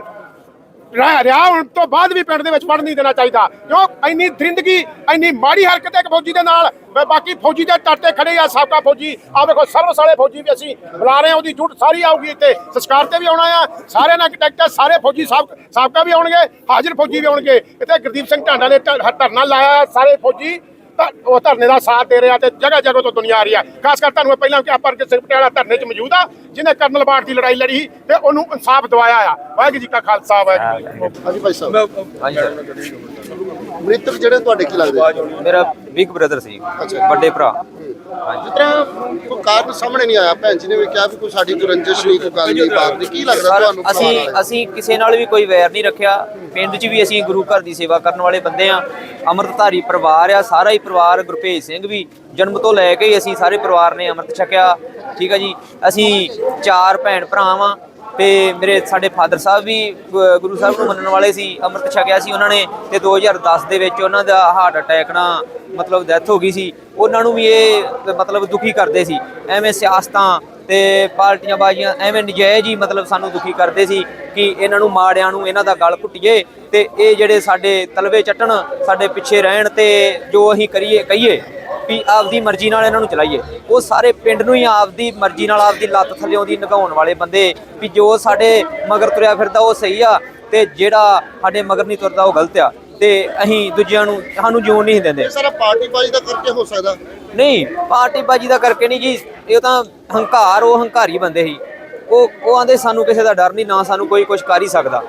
ਰਿਹਾ ਹੋਣ ਤੋਂ ਬਾਅਦ ਵੀ ਪਿੰਡ ਦੇ ਵਿੱਚ ਵੜ ਨਹੀਂ ਦੇਣਾ ਚਾਹੀਦਾ। ਕਿਉਂ? ਇੰਨੀ ਦਰਿੰਦਗੀ, ਇੰਨੀ ਮਾੜੀ ਹਰਕਤ ਇੱਕ ਫੌਜੀ ਦੇ ਨਾਲ ਬਾਕੀ ਫੌਜੀ ਦੇ ਤੱਟ ਖੜੇ ਆ ਸਾਬਕਾ ਫੌਜੀ। ਆ ਵੇਖੋ ਸਰਵਿਸ ਵਾਲੇ ਫੌਜੀ ਵੀ ਅਸੀਂ ਬੁਲਾ ਰਹੇ ਆ ਉਹਦੀ ਜੁਟ ਸਾਰੀ ਆਊਗੀ ਇੱਥੇ। ਸੰਸਕਾਰ ਤੇ ਵੀ ਆਉਣਾ ਆ ਸਾਰਿਆਂ ਨਾਲ ਕੰਟੈਕਟ ਆ, ਸਾਰੇ ਫੌਜੀ ਸਾਬ- ਸਾਬਕਾ ਵੀ ਆਉਣਗੇ, ਹਾਜ਼ਰ ਫੌਜੀ ਵੀ ਆਉਣਗੇ। ਇੱਥੇ ਗੁਰਦੀਪ ਸਿੰਘ ਢਾਂਡਾ ਨੇ ਧਰਨਾ ਲਾਇਆ ਸਾਰੇ ਫੌਜੀ। ਉਹ ਧਰਨੇ ਦਾ ਸਾਥ ਦੇ ਰਿਹਾ ਤੇ ਜਗ੍ਹਾ ਜਗ੍ਹਾ ਤੋਂ ਦੁਨੀਆ ਆ ਰਹੀ ਆ ਖਾਸ ਕਰ ਤੁਹਾਨੂੰ ਪਹਿਲਾਂ ਕਿ ਪਰ ਸਿੰਘ ਪਟਿਆਲਾ ਧਰਨੇ 'ਚ ਮੌਜੂਦ ਆ ਜਿਹਨੇ ਕਰਨਲ ਬਾੜ ਦੀ ਲੜਾਈ ਲੜੀ ਤੇ ਉਹਨੂੰ ਇਨਸਾਫ ਦਿਵਾਇਆ ਆ। ਵਾਹਿਗੁਰੂ ਜੀ ਕਾ ਖਾਲਸਾ ਵਾਹਿਗੁਰੂ ਜੀ ਕੀ ਫਤਿਹ। ਹਾਂਜੀ ਭਾਈ ਸਾਹਿਬ। ਹਾਂਜੀ। ਸਰ ਮ੍ਰਿਤਕ ਜਿਹੜੇ ਤੁਹਾਡੇ ਕੀ ਲੱਗਦੇ? ਮੇਰਾ ਬਿਗ ਬ੍ਰਦਰ ਸੀ। ਵੱਡੇ ਭਰਾ। ਜਿਸ ਤਰ੍ਹਾਂ ਕੋਈ ਕਾਰਨ ਸਾਹਮਣੇ ਨਹੀਂ ਆਇਆ ਭੈਣ ਜੀ ਨੇ ਵੀ ਕਿਹਾ ਵੀ ਕੋਈ ਸਾਡੀ ਕੋਈ ਰੰਜਿਸ਼ ਨਹੀਂ ਕੋਈ ਗੱਲ ਨਹੀਂ ਬਾਤ ਨਹੀਂ। ਕੀ ਲੱਗਦਾ ਸਰ ਤੁਹਾਨੂੰ ਅਸੀਂ? ਅਸੀਂ ਕਿਸੇ ਨਾਲ ਵੀ ਕੋਈ ਵੈਰ ਨਹੀਂ ਰੱਖਿਆ। ਪਿੰਡ 'ਚ ਵੀ ਅਸੀਂ ਗੁਰੂ ਘਰ ਦੀ ਸੇਵਾ ਕਰਨ ਵਾਲੇ ਬੰਦੇ ਆ ਅੰਮ੍ਰਿਤਧਾਰੀ ਪਰਿਵਾਰ ਆ ਸਾਰਾ ਹੀ ਪਰਿਵਾਰ ਗੁਰਭੇਜ ਸਿੰਘ ਵੀ ਜਨਮ ਤੋਂ ਲੈ ਕੇ ਹੀ ਅਸੀਂ ਸਾਰੇ ਪਰਿਵਾਰ ਨੇ ਅੰਮ੍ਰਿਤ ਛਕਿਆ। ਠੀਕ ਆ ਜੀ। ਅਸੀਂ ਚਾਰ ਭੈਣ ਭਰਾ ਵਾਂ ਤੇ ਮੇਰੇ ਸਾਡੇ ਫਾਦਰ ਸਾਹਿਬ ਵੀ ਗੁਰੂ ਸਾਹਿਬ ਨੂੰ ਮੰਨਣ ਵਾਲੇ ਸੀ ਅੰਮ੍ਰਿਤ ਛਕਿਆ ਸੀ ਉਹਨਾਂ ਨੇ ਤੇ 2010 ਦੇ ਵਿੱਚ ਉਹਨਾਂ ਦਾ ਹਾਰਟ ਅਟੈਕ ਨਾਲ ਮਤਲਬ ਡੈਥ ਹੋ ਗਈ ਸੀ। ਉਹਨਾਂ ਨੂੰ ਵੀ ਇਹ ਮਤਲਬ ਦੁਖੀ ਕਰਦੇ ਸੀ। ਐਵੇਂ ਸਿਆਸਤਾਂ ਤੇ ਪਾਰਟੀਆਂ ਬਾਜ਼ੀਆਂ, ਐਵੇਂ ਨਜਾਇਜ਼ ਹੀ ਮਤਲਬ ਸਾਨੂੰ ਦੁਖੀ ਕਰਦੇ ਸੀ ਕਿ ਇਹਨਾਂ ਨੂੰ ਮਾੜਿਆਂ ਨੂੰ ਇਹਨਾਂ ਦਾ ਗਲ ਘੁੱਟੀਏ ਤੇ ਇਹ ਜਿਹੜੇ ਸਾਡੇ ਤਲਵੇ ਚੱਟਣ ਸਾਡੇ ਪਿੱਛੇ ਰਹਿਣ ਤੇ ਜੋ ਅਸੀਂ ਕਰੀਏ, ਕਹੀਏ ਵੀ ਆਪਦੀ ਮਰਜ਼ੀ ਨਾਲ ਇਹਨਾਂ ਨੂੰ ਚਲਾਈਏ। ਉਹ ਸਾਰੇ ਪਿੰਡ ਨੂੰ ਹੀ ਆਪਦੀ ਮਰਜ਼ੀ ਨਾਲ ਆਪਦੀ ਲੱਤ ਥੱਲਿਓਂ ਦੀ ਨਗਾਉਣ ਵਾਲੇ ਬੰਦੇ। ਵੀ ਜੋ ਸਾਡੇ ਮਗਰ ਤੁਰਿਆ ਫਿਰਦਾ ਉਹ ਸਹੀ ਆ ਤੇ ਜਿਹੜਾ ਸਾਡੇ ਮਗਰ ਨਹੀਂ ਤੁਰਦਾ ਉਹ ਗਲਤ ਆ। ਤੇ ਅਸੀਂ ਦੂਜਿਆਂ ਨੂੰ ਸਾਨੂੰ ਜਿਉਣ ਨਹੀਂ ਦਿੰਦੇ। ਇਹ ਸਾਰਾ ਪਾਰਟੀ ਬਾਜੀ ਦਾ ਕਰਕੇ ਹੋ ਸਕਦਾ। ਨਹੀਂ ਪਾਰਟੀ ਬਾਜੀ ਦਾ ਕਰਕੇ ਨਹੀਂ ਜੀ। ਇਹ ਤਾਂ ਹੰਕਾਰ ਉਹ ਹੰਕਾਰੀ ਬੰਦੇ ਸੀ। ਉਹ ਉਹ ਆਂਦੇ ਸਾਨੂੰ ਕਿਸੇ ਦਾ ਡਰ ਨਹੀਂ ਨਾ ਸਾਨੂੰ ਕੋਈ ਕੁਝ ਕਰ ਹੀ ਸਕਦਾ।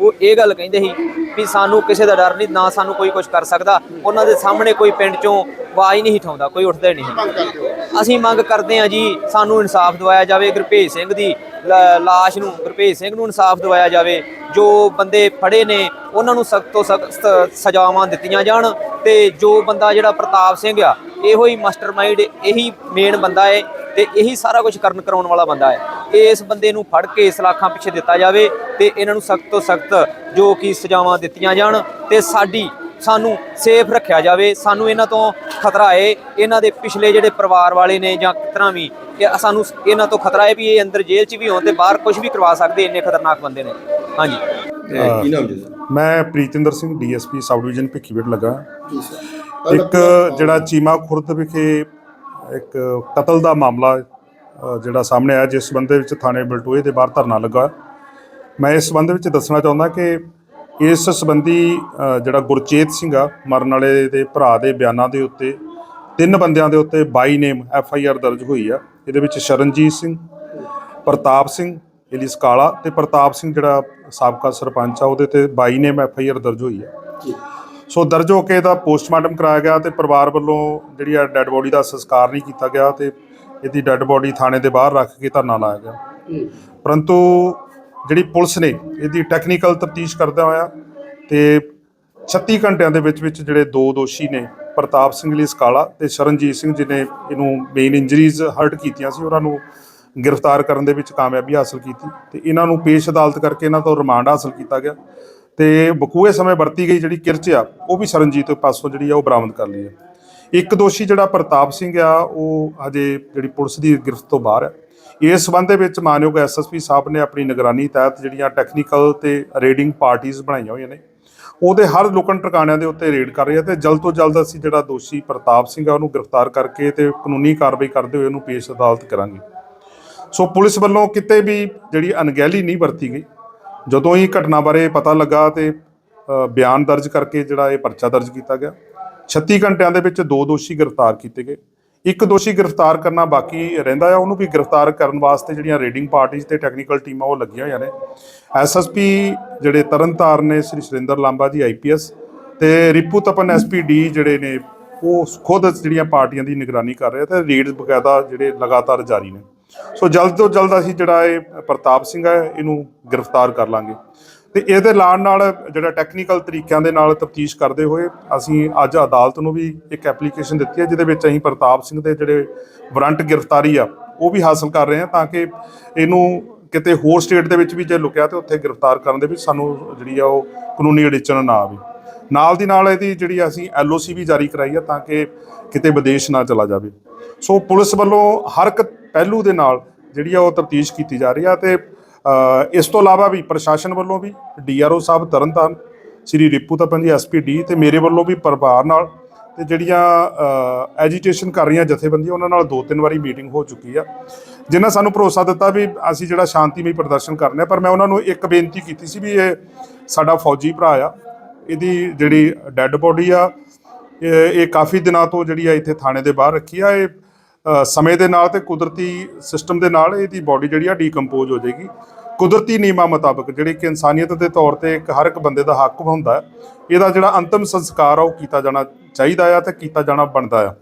ਉਹ ਇਹ ਗੱਲ ਕਹਿੰਦੇ ਸੀ ਵੀ ਸਾਨੂੰ ਕਿਸੇ ਦਾ ਡਰ ਨਹੀਂ ਨਾ ਸਾਨੂੰ ਕੋਈ ਕੁਝ ਕਰ ਸਕਦਾ। ਉਹਨਾਂ ਦੇ ਸਾਹਮਣੇ ਕੋਈ ਪਿੰਡ ਚੋਂ ਆਵਾਜ਼ ਨਹੀਂ ਉਠਾਉਂਦਾ ਕੋਈ ਉੱਠਦਾ ਨਹੀਂ। ਅਸੀਂ ਮੰਗ ਕਰਦੇ ਹਾਂ ਜੀ ਸਾਨੂੰ ਇਨਸਾਫ ਦਿਵਾਇਆ ਜਾਵੇ ਗੁਰਭੇਜ ਸਿੰਘ ਦੀ ਲਾਸ਼ ਨੂੰ ਗੁਰਭੇਜ ਸਿੰਘ ਨੂੰ ਇਨਸਾਫ ਦਿਵਾਇਆ ਜਾਵੇ। ਜੋ ਬੰਦੇ ਫੜੇ ਨੇ, ਉਹਨਾਂ ਨੂੰ ਸਖਤ ਤੋਂ ਸਖਤ ਸਜ਼ਾਵਾਂ ਦਿੱਤੀਆਂ ਜਾਣ ਤੇ ਜੋ ਬੰਦਾ ਜਿਹੜਾ ਪ੍ਰਤਾਪ ਸਿੰਘ ਆ, ਇਹੋ ਹੀ ਮਾਸਟਰਮਾਈਂਡ ਇਹੀ ਮੇਨ ਬੰਦਾ ਹੈ ਤੇ ਇਹੀ ਸਾਰਾ ਕੁਝ ਕਰਨ ਕਰਾਉਣ ਵਾਲਾ ਬੰਦਾ ਹੈ ਇਸ ਬੰਦੇ ਨੂੰ ਫੜ ਕੇ ਸਲਾਖਾਂ ਪਿੱਛੇ ਦਿੱਤਾ ਜਾਵੇ ਤੇ ਇਹਨਾਂ ਨੂੰ ਸਖਤ ਤੋਂ ਸਖਤ ਜੋ ਕਿ ਸਜ਼ਾਵਾਂ ਦਿੱਤੀਆਂ ਜਾਣ ਤੇ ਸਾਡੀ ਸਾਨੂੰ ਸੇਫ ਰੱਖਿਆ ਜਾਵੇ ਸਾਨੂੰ ਇਹਨਾਂ ਤੋਂ ਖਤਰਾ ਹੈ। ਇਹਨਾਂ ਦੇ ਪਿਛਲੇ ਜਿਹੜੇ ਪਰਿਵਾਰ ਵਾਲੇ ਨੇ ਜਾਂ ਕਿਤਨਾ ਵੀ ਸਾਨੂੰ ਇਹਨਾਂ ਤੋਂ ਖਤਰਾ ਹੈ ਵੀ ਇਹ ਅੰਦਰ ਜੇਲ੍ਹ 'ਚ ਵੀ ਹੋਣ ਤੇ ਬਾਹਰ ਕੁਝ ਵੀ ਕਰਵਾ ਸਕਦੇ ਇੰਨੇ ਖਤਰਨਾਕ ਬੰਦੇ ਨੇ। ਹਾਂਜੀ। ਇਹ ਕੀ ਨਾਮ ਜੀ ਸਰ ਮੈਂ Pritinder Singh DSP sub division Bhikhiwind ਲੱਗਾ। ਇੱਕ ਜਿਹੜਾ ਚੀਮਾ ਖੁਰਦ ਵਿਖੇ ਇੱਕ ਕਤਲ ਦਾ ਮਾਮਲਾ ਜਿਹੜਾ ਸਾਹਮਣੇ ਆਇਆ ਜਿਸ ਸੰਬੰਧ ਵਿੱਚ ਥਾਣੇ ਬਲਟੋਏ ਦੇ ਬਾਹਰ ਧਰਨਾ ਲੱਗਾ। ਮੈਂ ਇਸ ਸੰਬੰਧ ਵਿੱਚ ਦੱਸਣਾ ਚਾਹੁੰਦਾ ਕਿ ਇਸ ਸੰਬੰਧੀ ਅ, ਜਿਹੜਾ ਗੁਰਚੇਤ ਸਿੰਘ ਆ ਮਰਨ ਵਾਲੇ ਦੇ ਭਰਾ ਦੇ ਬਿਆਨਾਂ ਦੇ ਉੱਤੇ ਤਿੰਨ ਬੰਦਿਆਂ ਦੇ ਉੱਤੇ 22 ਨੇਮ ਐਫ ਆਈ ਆਰ ਦਰਜ ਹੋਈ ਆ। ਇਹਦੇ ਵਿੱਚ ਸ਼ਰਨਜੀਤ ਸਿੰਘ ਪ੍ਰਤਾਪ ਸਿੰਘ ਇਲਿਸ ਕਾਲਾ ਤੇ ਪ੍ਰਤਾਪ ਸਿੰਘ ਜਿਹੜਾ ਸਾਬਕਾ ਸਰਪੰਚ ਆ ਉਹਦੇ ਤੇ 22 ਨੇਮ ਐਫ ਆਈ ਆਰ ਦਰਜ ਹੋਈ ਆ। ਸੋ ਦਰਜ ਹੋ ਕੇ ਇਹਦਾ ਪੋਸਟਮਾਰਟਮ ਕਰਾਇਆ ਗਿਆ ਤੇ ਪਰਿਵਾਰ ਵੱਲੋਂ ਜਿਹੜੀ ਆ ਡੈੱਡ ਬੋਡੀ ਦਾ ਸੰਸਕਾਰ ਨਹੀਂ ਕੀਤਾ ਗਿਆ ਤੇ ਇਹਦੀ ਡੈੱਡ ਬੋਡੀ ਥਾਣੇ ਦੇ ਬਾਹਰ ਰੱਖ ਕੇ ਧਰਨਾ ਲਾਇਆ ਗਿਆ। ਪਰੰਤੂ ਜਿਹੜੀ ਪੁਲਿਸ ਨੇ ਇਹਦੀ ਟੈਕਨੀਕਲ ਤਫਤੀਸ਼ ਕਰਦਾ ਹੋਇਆ ਤੇ 36 ਘੰਟਿਆਂ ਦੇ ਵਿੱਚ ਵਿੱਚ ਜਿਹੜੇ ਦੋ ਦੋਸ਼ੀ ਨੇ, ਪ੍ਰਤਾਪ ਸਿੰਘ ਲਈ ਸਕਾਲਾ ਤੇ ਸ਼ਰਨਜੀਤ ਸਿੰਘ ਜਿਹਨੇ ਇਹਨੂੰ ਮੇਨ ਇੰਜਰੀਜ਼ ਹਰਟ ਕੀਤੀਆਂ ਸੀ, ਉਹਨਾਂ ਨੂੰ ਗ੍ਰਿਫਤਾਰ ਕਰਨ ਦੇ ਵਿੱਚ ਕਾਮਯਾਬੀ ਹਾਸਲ ਕੀਤੀ ਤੇ ਇਹਨਾਂ ਨੂੰ ਪੇਸ਼ ਅਦਾਲਤ ਕਰਕੇ ਇਹਨਾਂ ਤੋਂ ਰਿਮਾਂਡ ਹਾਸਲ ਕੀਤਾ ਗਿਆ ਤੇ ਬਕੂਏ ਸਮੇਂ ਵਰਤੀ ਗਈ ਜਿਹੜੀ ਕਿਰਚ ਆ, ਉਹ ਵੀ ਸ਼ਰਨਜੀਤ ਪਾਸੋਂ ਜਿਹੜੀ ਆ, ਉਹ ਬਰਾਮਦ ਕਰ ਲਈ ਹੈ ਇੱਕ ਦੋਸ਼ੀ ਜਿਹੜਾ ਪ੍ਰਤਾਪ ਸਿੰਘ ਆ, ਉਹ ਹਜੇ ਜਿਹੜੀ ਪੁਲਿਸ ਦੀ ਗ੍ਰਿਫਤ ਤੋਂ ਬਾਹਰ ਹੈ ਇਸ ਸਬੰਧ ਦੇ ਵਿੱਚ ਮਾਨਯੋਗ ਐਸਐਸਪੀ ਸਾਹਿਬ ਨੇ ਆਪਣੀ ਨਿਗਰਾਨੀ ਤਹਿਤ ਜਿਹੜੀਆਂ ਟੈਕਨੀਕਲ ਤੇ ਰੇਡਿੰਗ ਪਾਰਟੀਆਂ ਬਣਾਈਆਂ ਹੋਈਆਂ ਨੇ, ਉਹਦੇ ਹਰ ਲੁਕਣ ਟਿਕਾਣਿਆਂ ਦੇ ਉੱਤੇ ਰੇਡ ਕਰ ਰਹੇ ਆ ਤੇ ਜਲਦ ਤੋਂ ਜਲਦ ਅਸੀਂ ਜਿਹੜਾ ਦੋਸ਼ੀ ਪ੍ਰਤਾਪ ਸਿੰਘ ਆ ਉਹਨੂੰ ਗ੍ਰਿਫਤਾਰ ਕਰਕੇ ਤੇ ਕਾਨੂੰਨੀ ਕਾਰਵਾਈ ਕਰਦੇ ਹੋਏ ਉਹਨੂੰ ਪੇਸ਼ ਅਦਾਲਤ ਕਰਾਂਗੇ। ਸੋ ਪੁਲਿਸ ਵੱਲੋਂ ਕਿਤੇ ਵੀ ਜਿਹੜੀ ਅਣਗਹਿਲੀ ਨਹੀਂ ਵਰਤੀ ਗਈ, ਜਦੋਂ ਹੀ ਘਟਨਾ ਬਾਰੇ ਪਤਾ ਲੱਗਾ ਤੇ ਬਿਆਨ ਦਰਜ ਕਰਕੇ ਜਿਹੜਾ ਇਹ ਪਰਚਾ ਦਰਜ ਕੀਤਾ ਗਿਆ 36 ਘੰਟਿਆਂ ਦੇ ਵਿੱਚ ਦੋ ਦੋਸ਼ੀ ਗ੍ਰਿਫਤਾਰ ਕੀਤੇ ਗਏ। ਇੱਕ ਦੋਸ਼ੀ ਗ੍ਰਿਫਤਾਰ ਕਰਨਾ ਬਾਕੀ ਰਹਿੰਦਾ ਆ, ਉਹਨੂੰ ਵੀ ਗ੍ਰਿਫਤਾਰ ਕਰਨ ਵਾਸਤੇ ਜਿਹੜੀਆਂ ਰੇਡਿੰਗ ਪਾਰਟੀਆਂ ਤੇ ਟੈਕਨੀਕਲ ਟੀਮਾਂ ਉਹ ਲੱਗੀਆਂ ਹੋਈਆਂ ਨੇ। ਐਸਐਸਪੀ ਜਿਹੜੇ ਤਰਨਤਾਰਨ ਨੇ, ਸ੍ਰੀ ਸੁਰਿੰਦਰ ਲਾਂਬਾ ਜੀ ਆਈਪੀਐਸ ਤੇ ਰਿਪੂ ਤਪਨ ਐਸਪੀਡੀ ਜਿਹੜੇ ਨੇ, ਉਹ ਖੁਦ ਜਿਹੜੀਆਂ ਪਾਰਟੀਆਂ ਦੀ ਨਿਗਰਾਨੀ ਕਰ ਰਹੇ ਆ ਤੇ ਰੇਡ ਬਕਾਇਦਾ ਜਿਹੜੇ ਲਗਾਤਾਰ ਜਾਰੀ ਨੇ। ਸੋ ਜਲਦ ਤੋਂ ਜਲਦ ਅਸੀਂ ਜਿਹੜਾ ਇਹ ਪ੍ਰਤਾਪ ਸਿੰਘ ਹੈ ਇਹਨੂੰ ਗ੍ਰਿਫਤਾਰ ਕਰ ਲਾਂਗੇ। ਤੇ ਇਹਦੇ ਨਾਲ ਨਾਲ ਜਿਹੜਾ ਟੈਕਨੀਕਲ ਤਰੀਕਿਆਂ ਦੇ ਨਾਲ ਤਫਤੀਸ਼ ਕਰਦੇ ਹੋਏ ਅਸੀਂ ਅੱਜ ਅਦਾਲਤ ਨੂੰ ਵੀ ਇੱਕ ਐਪਲੀਕੇਸ਼ਨ ਦਿੱਤੀ ਹੈ, ਜਿਹਦੇ ਵਿੱਚ ਅਸੀਂ ਪ੍ਰਤਾਪ ਸਿੰਘ ਦੇ ਜਿਹੜੇ ਵਾਰੰਟ ਗ੍ਰਿਫਤਾਰੀ ਆ, ਉਹ ਵੀ ਹਾਸਲ ਕਰ ਰਹੇ ਹਾਂ ਤਾਂ ਕਿ ਇਹਨੂੰ ਕਿਤੇ ਹੋਰ ਸਟੇਟ ਦੇ ਵਿੱਚ ਵੀ ਜੇ ਲੁਕਿਆ ਤੇ ਉੱਥੇ ਗ੍ਰਿਫਤਾਰ ਕਰਨ ਦੇ ਵਿੱਚ ਸਾਨੂੰ ਜਿਹੜੀ ਆ ਉਹ ਕਾਨੂੰਨੀ ਅੜਿਚਨ ਨਾ ਆਵੇ। ਨਾਲ ਦੀ ਨਾਲ ਇਹਦੀ ਜਿਹੜੀ ਅਸੀਂ ਐਲਓਸੀ ਵੀ ਜਾਰੀ ਕਰਾਈ ਆ ਤਾਂ ਕਿ ਕਿਤੇ ਵਿਦੇਸ਼ ਨਾ ਚਲਾ ਜਾਵੇ। ਸੋ ਪੁਲਿਸ ਵੱਲੋਂ ਹਰ ਇੱਕ ਪਹਿਲੂ ਦੇ ਨਾਲ ਜਿਹੜੀ ਆ ਉਹ ਤਫਤੀਸ਼ ਕੀਤੀ ਜਾ ਰਹੀ ਆ ਤੇ ਇਸ ਤੋਂ ਇਲਾਵਾ ਵੀ ਪ੍ਰਸ਼ਾਸਨ ਵੱਲੋਂ ਵੀ ਡੀਆਰਓ ਸਾਹਿਬ ਤਰਨਤਾਰਨ, ਸ੍ਰੀ ਰਿਪੂ ਤਪਨ ਜੀ ਐਸਪੀਡੀ ਤੇ ਮੇਰੇ ਵੱਲੋਂ ਵੀ ਪਰਿਵਾਰ ਨਾਲ ਤੇ ਜਿਹੜੀਆਂ ਐਜੀਟੇਸ਼ਨ ਕਰ ਰਹੀਆਂ ਜਥੇਬੰਦੀਆਂ, ਉਹਨਾਂ ਨਾਲ ਦੋ ਤਿੰਨ ਵਾਰੀ ਮੀਟਿੰਗ ਹੋ ਚੁੱਕੀ ਆ। ਜਿਨ੍ਹਾਂ ਸਾਨੂੰ ਭਰੋਸਾ ਦਿੱਤਾ ਵੀ ਅਸੀਂ ਜਿਹੜਾ ਸ਼ਾਂਤੀਮਈ ਪ੍ਰਦਰਸ਼ਨ ਕਰਨਾ ਪਰ ਮੈਂ ਉਹਨਾਂ ਨੂੰ ਇੱਕ ਬੇਨਤੀ ਕੀਤੀ ਸੀ ਵੀ ਇਹ ਸਾਡਾ ਫੌਜੀ ਭਰਾ ਆ, ਇਹਦੀ ਜਿਹੜੀ ਡੈੱਡ ਬੋਡੀ ਆ, ਇਹ ਇਹ ਕਾਫੀ ਦਿਨਾਂ ਤੋਂ ਜਿਹੜੀ ਆ ਇੱਥੇ ਥਾਣੇ ਦੇ ਬਾਹਰ ਰੱਖੀ ਆ, ਇਹ ਸਮੇਂ ਦੇ ਨਾਲ ਤੇ ਕੁਦਰਤੀ ਸਿਸਟਮ ਦੇ ਨਾਲ ਇਹਦੀ ਬਾਡੀ ਜਿਹੜੀ ਆ ਡੀਕੰਪੋਜ਼ ਹੋ ਜਾਏਗੀ। ਕੁਦਰਤੀ ਨਿਯਮਾਂ ਮੁਤਾਬਕ ਜਿਹੜੀ ਕਿ ਇਨਸਾਨੀਅਤ ਦੇ ਤੌਰ ਤੇ ਇੱਕ ਹਰ ਇੱਕ ਬੰਦੇ ਦਾ ਹੱਕ ਹੁੰਦਾ ਇਹਦਾ ਜਿਹੜਾ ਅੰਤਮ ਸੰਸਕਾਰ ਆ ਉਹ ਕੀਤਾ ਜਾਣਾ ਚਾਹੀਦਾ ਆ ਤੇ ਕੀਤਾ ਜਾਣਾ ਬਣਦਾ ਆ।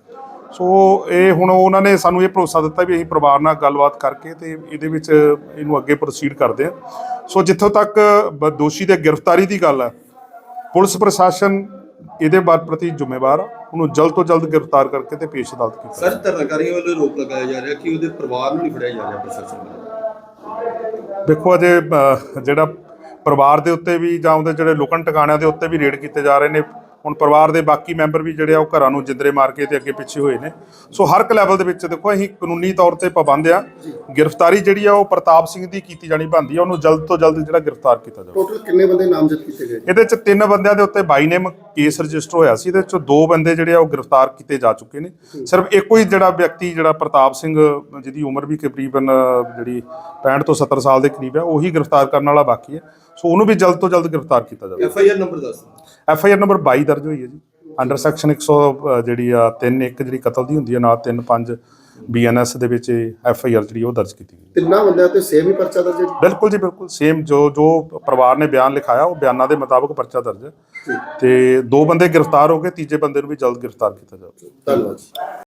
ਸੋ ਇਹ ਹੁਣ ਉਹਨਾਂ ਨੇ ਸਾਨੂੰ ਇਹ ਭਰੋਸਾ ਦਿੱਤਾ ਵੀ ਅਸੀਂ ਪਰਿਵਾਰ ਨਾਲ ਗੱਲਬਾਤ ਕਰਕੇ ਤੇ ਇਹਦੇ ਵਿੱਚ ਇਹਨੂੰ ਅੱਗੇ ਪ੍ਰੋਸੀਡ ਕਰਦੇ ਆ ਸੋ ਜਿੱਥੋਂ ਤੱਕ ਦੋਸ਼ੀ ਦੇ ਗ੍ਰਿਫਤਾਰੀ ਦੀ ਗੱਲ ਹੈ, ਪੁਲਿਸ ਪ੍ਰਸ਼ਾਸਨ ਇਹਦੇ ਬਾਰੇ ਪ੍ਰਤੀ ਜ਼ਿੰਮੇਵਾਰ ਉਹਨੂੰ ਜਲਦ ਤੋਂ ਜਲਦ ਗ੍ਰਿਫਤਾਰ ਕਰਕੇ ਤੇ ਪੇਸ਼ ਅਦਾਲਤ ਕੀਤਾ ਸਰ, ਧਰਨਾਕਾਰੀਆਂ ਵੱਲੋਂ ਰੋਪ ਲਗਾਇਆ ਜਾ ਰਿਹਾ ਕਿ ਉਹਦੇ ਪਰਿਵਾਰ ਨੂੰ ਨਹੀਂ ਫੜਿਆ ਜਾ ਰਿਹਾ ਪ੍ਰਸ਼ਾਸਨ ਵੱਲੋਂ। ਦੇਖੋ ਅਜੇ ਜਿਹੜਾ ਪਰਿਵਾਰ ਦੇ ਉੱਤੇ ਵੀ ਜਾਂ ਉਹਦੇ ਜਿਹੜੇ ਲੁਕਣ ਟਿਕਾਣਿਆਂ ਦੇ ਉੱਤੇ ਵੀ ਰੇਡ ਕੀਤੇ ਜਾ ਰਹੇ ਨੇ ਹੁਣ ਪਰਿਵਾਰ ਦੇ ਬਾਕੀ ਮੈਂਬਰ ਵੀ ਜਿਹੜੇ ਆ ਉਹ ਘਰਾਂ ਨੂੰ ਜਿੰਦਰੇ ਮਾਰ ਕੇ ਤੇ ਅੱਗੇ ਪਿੱਛੇ ਹੋਏ ਨੇ। ਸੋ ਹਰ ਇੱਕ ਲੈਵਲ ਦੇ ਵਿੱਚ ਦੇਖੋ ਅਸੀਂ ਕਾਨੂੰਨੀ ਤੌਰ ਤੇ ਪਾਬੰਦ ਆ। ਗ੍ਰਿਫਤਾਰੀ ਜਿਹੜੀ ਆ ਉਹ ਪ੍ਰਤਾਪ ਸਿੰਘ ਦੀ ਕੀਤੀ ਜਾਣੀ ਬਣਦੀ ਆ। ਉਹਨੂੰ ਜਲਦ ਤੋਂ ਜਲਦ ਜਿਹੜਾ ਗ੍ਰਿਫਤਾਰ ਕੀਤਾ ਜਾਵੇ। ਟੋਟਲ ਕਿੰਨੇ ਬੰਦੇ ਨਾਮਜ਼ਦ ਕੀਤੇ ਗਏ? ਇਹਦੇ ਚ ਤਿੰਨ ਬੰਦਿਆਂ ਦੇ ਉੱਤੇ 22 ਨੇਮ ਕੇਸ ਰਜਿਸਟਰ ਹੋਇਆ ਸੀ। ਇਹਦੇ ਚ ਦੋ ਬੰਦੇ ਜਿਹੜੇ ਆ ਉਹ ਗ੍ਰਿਫਤਾਰ ਕੀਤੇ ਜਾ ਚੁੱਕੇ ਨੇ। ਸਿਰਫ ਇੱਕੋ ਹੀ ਜਿਹੜਾ ਵਿਅਕਤੀ ਜਿਹੜਾ ਪ੍ਰਤਾਪ ਸਿੰਘ ਜਿਹਦੀ ਉਮਰ ਵੀ ਤਕਰੀਬਨ ਜਿਹੜੀ 65 ਤੋਂ 70 ਸਾਲ ਦੇ ਕਰੀਬ ਹੈ ਉਹੀ ਗ੍ਰਿਫਤਾਰ ਕਰਨ ਵਾਲਾ ਬਾਕੀ ਹੈ ਸੋ ਉਹਨੂੰ ਵੀ ਜਲਦ ਤੋਂ ਜਲਦ ਗ੍ਰਿਫਤਾਰ ਕੀਤਾ ਜਾਵੇ। ਐਫ ਆਈ ਆਰ ਨੰਬਰ ਦੱਸ। ਐਫ ਆਈ ਆਰ ਨੰਬਰ 22 ਦਰਜ ਹੋਈ ਹੈ ਜੀ। ਅੰਡਰ ਸੈਕਸ਼ਨ 100 ਅ, ਜਿਹੜੀ ਆ 3 1 ਜਿਹੜੀ ਕਤਲ ਦੀ ਹੁੰਦੀ ਹੈ ਨਾਲ 3 5 ਬੀਐਨਐਸ ਦੇ ਵਿੱਚ ਐਫ ਆਈ ਆਰ ਜਿਹੜੀ ਉਹ ਦਰਜ ਕੀਤੀ ਗਈ। ਤਿੰਨਾਂ ਬੰਦਿਆਂ ਤੇ ਸੇਮ ਹੀ ਪਰਚਾ ਦਰਜ ਹੈ ਬਿਲਕੁਲ ਜੀ ਬਿਲਕੁਲ ਸੇਮ ਜੋ ਜੋ ਪਰਿਵਾਰ ਨੇ ਬਿਆਨ ਲਿਖਾਇਆ ਉਹ ਬਿਆਨਾਂ ਦੇ ਮੁਤਾਬਕ ਪਰਚਾ ਦਰਜ ਹੈ। ਤੇ ਦੋ ਬੰਦੇ ਗ੍ਰਿਫਤਾਰ ਹੋ ਗਏ ਤੀਜੇ ਬੰਦੇ ਨੂੰ ਵੀ ਜਲਦ ਗ੍ਰਿਫਤਾਰ ਕੀਤਾ ਜਾਵੇ। ਧੰਨਵਾਦ ਜੀ।